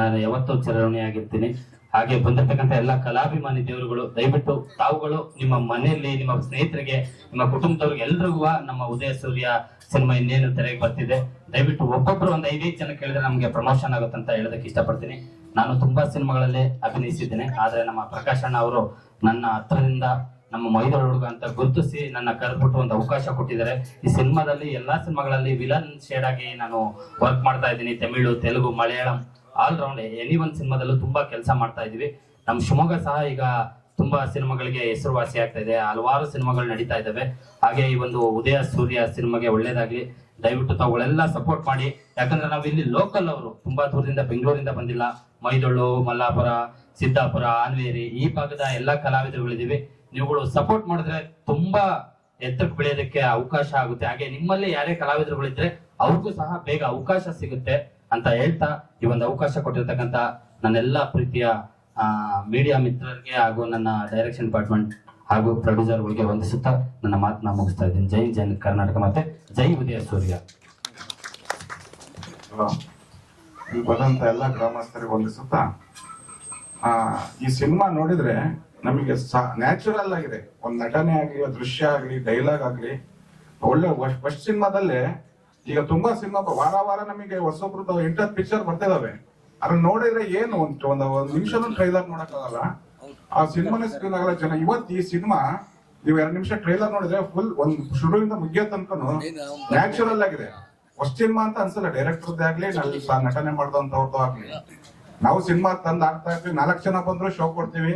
ನಾನು ಯಾವತ್ತೂ ಚಿರಋಣಿಯಾಗಿರ್ತೀನಿ. ಹಾಗೆ ಬಂದಿರ್ತಕ್ಕಂಥ ಎಲ್ಲ ಕಲಾಭಿಮಾನಿ ದೇವರುಗಳು, ದಯವಿಟ್ಟು ತಾವುಗಳು ನಿಮ್ಮ ಮನೆಯಲ್ಲಿ, ನಿಮ್ಮ ಸ್ನೇಹಿತರಿಗೆ, ನಿಮ್ಮ ಕುಟುಂಬದವ್ರಿಗೆ ಎಲ್ರಿಗೂ ನಮ್ಮ ಉದಯ ಸೂರ್ಯ ಸಿನಿಮಾ ಇನ್ನೇನು ತೆರೆಗೆ ಬರ್ತಿದೆ. ದಯವಿಟ್ಟು ಒಬ್ಬೊಬ್ರು ಒಂದ್ ಐದೈದು ಜನ ಕೇಳಿದ್ರೆ ನಮ್ಗೆ ಪ್ರಮೋಷನ್ ಆಗುತ್ತೆ ಅಂತ ಹೇಳೋದಕ್ಕೆ ಇಷ್ಟಪಡ್ತೀನಿ. ನಾನು ತುಂಬಾ ಸಿನಿಮಾಗಳಲ್ಲಿ ಅಭಿನಯಿಸಿದ್ದೇನೆ, ಆದ್ರೆ ನಮ್ಮ ಪ್ರಕಾಶ್ ಅವರು ನನ್ನ ಹತ್ರದಿಂದ ನಮ್ಮ ಮೈದಳ ಹುಡುಗ ಅಂತ ಗುರುತಿಸಿ ನನ್ನ ಕರೆದ್ಬಿಟ್ಟು ಒಂದು ಅವಕಾಶ ಕೊಟ್ಟಿದ್ದಾರೆ. ಈ ಸಿನಿಮಾದಲ್ಲಿ ಎಲ್ಲಾ ಸಿನಿಮಾಗಳಲ್ಲಿ ವಿಲನ್ ಶೇಡ್ ಆಗಿ ನಾನು ವರ್ಕ್ ಮಾಡ್ತಾ ಇದ್ದೀನಿ. Tamil, Telugu, Malayalam. All round any one ಸಿನಿಮಾದಲ್ಲೂ ತುಂಬಾ ಕೆಲಸ ಮಾಡ್ತಾ ಇದೀವಿ ನಮ್ಮ ಶಿವಮೊಗ್ಗ ಸಹ ಈಗ ತುಂಬಾ ಸಿನಿಮಾಗಳಿಗೆ ಹೆಸರುವಾಸಿ ಆಗ್ತಾ ಇದೆ. ಹಲವಾರು ಸಿನಿಮಾಗಳು ನಡೀತಾ ಇದ್ದಾವೆ. ಹಾಗೆ ಈ ಒಂದು ಉದಯ ಸೂರ್ಯ ಸಿನಿಮಾಗೆ ಒಳ್ಳೇದಾಗ್ಲಿ, ದಯವಿಟ್ಟು ತಾವುಗಳೆಲ್ಲ ಸಪೋರ್ಟ್ ಮಾಡಿ. ಯಾಕಂದ್ರೆ ನಾವು ಇಲ್ಲಿ ಲೋಕಲ್ ಅವರು, ತುಂಬಾ ದೂರದಿಂದ ಬೆಂಗಳೂರಿಂದ ಬಂದಿಲ್ಲ. ಮೈದೊಳ್ಳು, ಮಲ್ಲಾಪುರ, ಸಿದ್ದಾಪುರ ಆನ್ವೇರಿ ಈ ಭಾಗದ ಎಲ್ಲಾ ಕಲಾವಿದರುಗಳಿದೀವಿ ನೀವುಗಳು ಸಪೋರ್ಟ್ ಮಾಡಿದ್ರೆ ತುಂಬಾ ಎತ್ತರಕ್ಕೆ ಬೆಳೆಯೋದಕ್ಕೆ ಅವಕಾಶ ಆಗುತ್ತೆ. ಹಾಗೆ ನಿಮ್ಮಲ್ಲಿ ಯಾರೇ ಕಲಾವಿದರುಗಳಿದ್ರೆ ಅವ್ರಿಗೂ ಸಹ ಬೇಗ ಅವಕಾಶ ಸಿಗುತ್ತೆ. ಅಂತ ಹೇಳ್ತಾ ಈ ಒಂದು ಅವಕಾಶ ಕೊಟ್ಟಿರ್ತಕ್ಕಂಥ ನನ್ನೆಲ್ಲ ಪ್ರೀತಿಯ ಮೀಡಿಯಾ ಮಿತ್ರರಿಗೆ ಹಾಗೂ ನನ್ನ ಡೈರೆಕ್ಷನ್ ಡಿಪಾರ್ಟ್ಮೆಂಟ್ ಹಾಗೂ ಪ್ರೊಡ್ಯೂಸರ್ಗಳಿಗೆ ವಂದಿಸುತ್ತಾ ನನ್ನ ಮಾತನ್ನ ಮುಗಿಸ್ತಾ ಇದ್ದೀನಿ. ಜೈ ಜೈನ್ ಕರ್ನಾಟಕ ಮತ್ತೆ ಜೈ ಉದಯ ಸೂರ್ಯ. ಬಂದಂತ ಎಲ್ಲ ಗ್ರಾಮಸ್ಥರಿಗೆ ಹೊಂದಿಸುತ್ತಾ ಆ, ಈ ಸಿನಿಮಾ ನೋಡಿದ್ರೆ ನಮಗೆ ನ್ಯಾಚುರಲ್ ಆಗಿದೆ. ಒಂದು ನಟನೆ ಆಗಲಿ ದೃಶ್ಯ ಆಗಲಿ ಡೈಲಾಗ್ ಆಗಲಿ, ಒಳ್ಳೆ ಫಸ್ಟ್ ಸಿನಿಮಾದಲ್ಲೇ ಈಗ ತುಂಬಾ ಸಿನಿಮಾ ವಾರ ವಾರ ನಮಗೆ ಹೊಸೊಬ್ರದ್ದು ಇಂಟರ್ ಪಿಕ್ಚರ್ ಬರ್ತಿದಾವೆ. ಅದನ್ನ ನೋಡಿದ್ರೆ ಏನು ಒಂದು ಒಂದು ಒಂದು ನಿಮಿಷನೂ ಟ್ರೈಲರ್ ನೋಡಕ್ಕಾಗಲ್ಲ. ಆ ಸಿನಿಮಾನೇ ಸ್ಕ್ರೀನ್ ಆಗಲ್ಲ ಜನ. ಇವತ್ತು ಈ ಸಿನಿಮಾ ನೀವು ಎರಡು ನಿಮಿಷ ಟ್ರೈಲರ್ ನೋಡಿದ್ರೆ ಫುಲ್ ಒಂದ್ ಶುರುವಿಂದ ಮುಗಿಯೋ ತನಕನು ನ್ಯಾಚುರಲ್ ಆಗಿದೆ. ಫಸ್ಟ್ ಸಿನಿಮಾ ಅಂತ ಅನ್ಸಲ್ಲ ಡೈರೆಕ್ಟರ್ದೇ ಆಗ್ಲಿ ನಟನೆ ಮಾಡ್ದಂತವ್ರದ್ದು ಆಗ್ಲಿ. ನಾವು ಸಿನಿಮಾ ತಂದು ಆಗ್ತಾ ಇರ್ತೀವಿ ನಾಲ್ಕು ಜನ ಬಂದ್ರು ಶೋ ಕೊಡ್ತೀವಿ.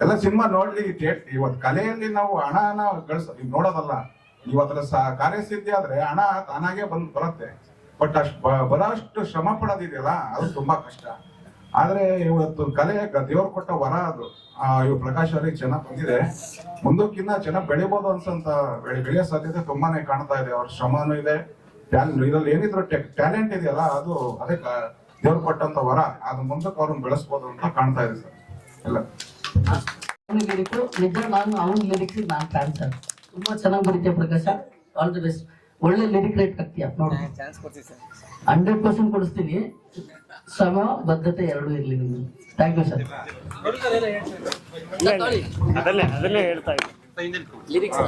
ಎಲ್ಲ ಸಿನಿಮಾ ನೋಡ್ಲಿ ಇವತ್ತು ಕಲೆಯಲ್ಲಿ ನಾವು ಹಣನ ಗಳಿಸ್ ನೋಡೋದಲ್ಲ. ಇವತ್ತರ ಕಾರ್ಯಸಿದ್ಧಿ ಆದ್ರೆ ಹಣ ತಾನಾಗೆ ಬಂದ್ ಬರುತ್ತೆ. ಬಟ್ ಅಷ್ಟು ಬರೋಷ್ಟು ಶ್ರಮ ಪಡೋದಿದೆಯಲ್ಲ, ಅದು ತುಂಬಾ ಕಷ್ಟ. ಆದ್ರೆ ಇವತ್ತು ಕಲೆ ದೇವ್ರು ಕೊಟ್ಟ ವರ ಅದು. ಇವ್ ಪ್ರಕಾಶ್ ಅವ್ರಿಗೆ ಚೆನ್ನಾಗ್ ಬಂದಿದೆ. ಮುಂದಕ್ಕಿನ್ನ ಚೆನ್ನಾಗ್ ಬೆಳಿಬೋದು ಅನ್ಸಂತ ಬೆಳೆ- ಬೆಳೆಯೋ ಸಾಧ್ಯತೆ ತುಂಬಾನೇ ಕಾಣ್ತಾ ಇದೆ. ಅವ್ರ ಶ್ರಮನೂ ಇದೆ. ಇದ್ರಲ್ಲಿ ಏನಿದ್ರು ಟ್ಯಾಲೆಂಟ್ ಇದೆಯಲ್ಲ, ಅದು ಅದೇ ದೇವ್ರು ಕೊಟ್ಟಂತ ವರ, ಅದು ಮುಂದಕ್ಕೆ ಅವ್ರನ್ನ ಬೆಳೆಸ್ಬೋದು ಅಂತ ಕಾಣ್ತಾ ಇದೆ ಸರ್. ಎಲ್ಲ. ನಾನು ಅವ್ನ ಲಿರಿಕ್ಸ್ ನಾನು ಫ್ಯಾನ್ ಸರ್. ತುಂಬಾ ಚೆನ್ನಾಗಿ ಬರೀತೀಯ ಪ್ರಕಾಶ ಆಲ್ ದಿ ಬೆಸ್ಟ್ ಒಳ್ಳೆ ಲಿರಿಕ್ ರೈಟ್ ಆಗ್ತೀಯ ನೋಡಿ ಚಾನ್ಸ್ ಕೊಡ್ತೀನಿ ಸರ್ ಹಂಡ್ರೆಡ್ ಪರ್ಸೆಂಟ್ ಕೊಡಿಸ್ತೀನಿ ಶ್ರಮ ಬದ್ಧತೆ ಎರಡೂ ಇರಲಿ ನಿಮ್ಗೆ ಥ್ಯಾಂಕ್ ಯು ಸರ್ ಅದನ್ನೇ ಅದನ್ನೇ ಹೇಳ್ತಾ ಇದ್ದೀನಿ ಲಿರಿಕ್ಸ್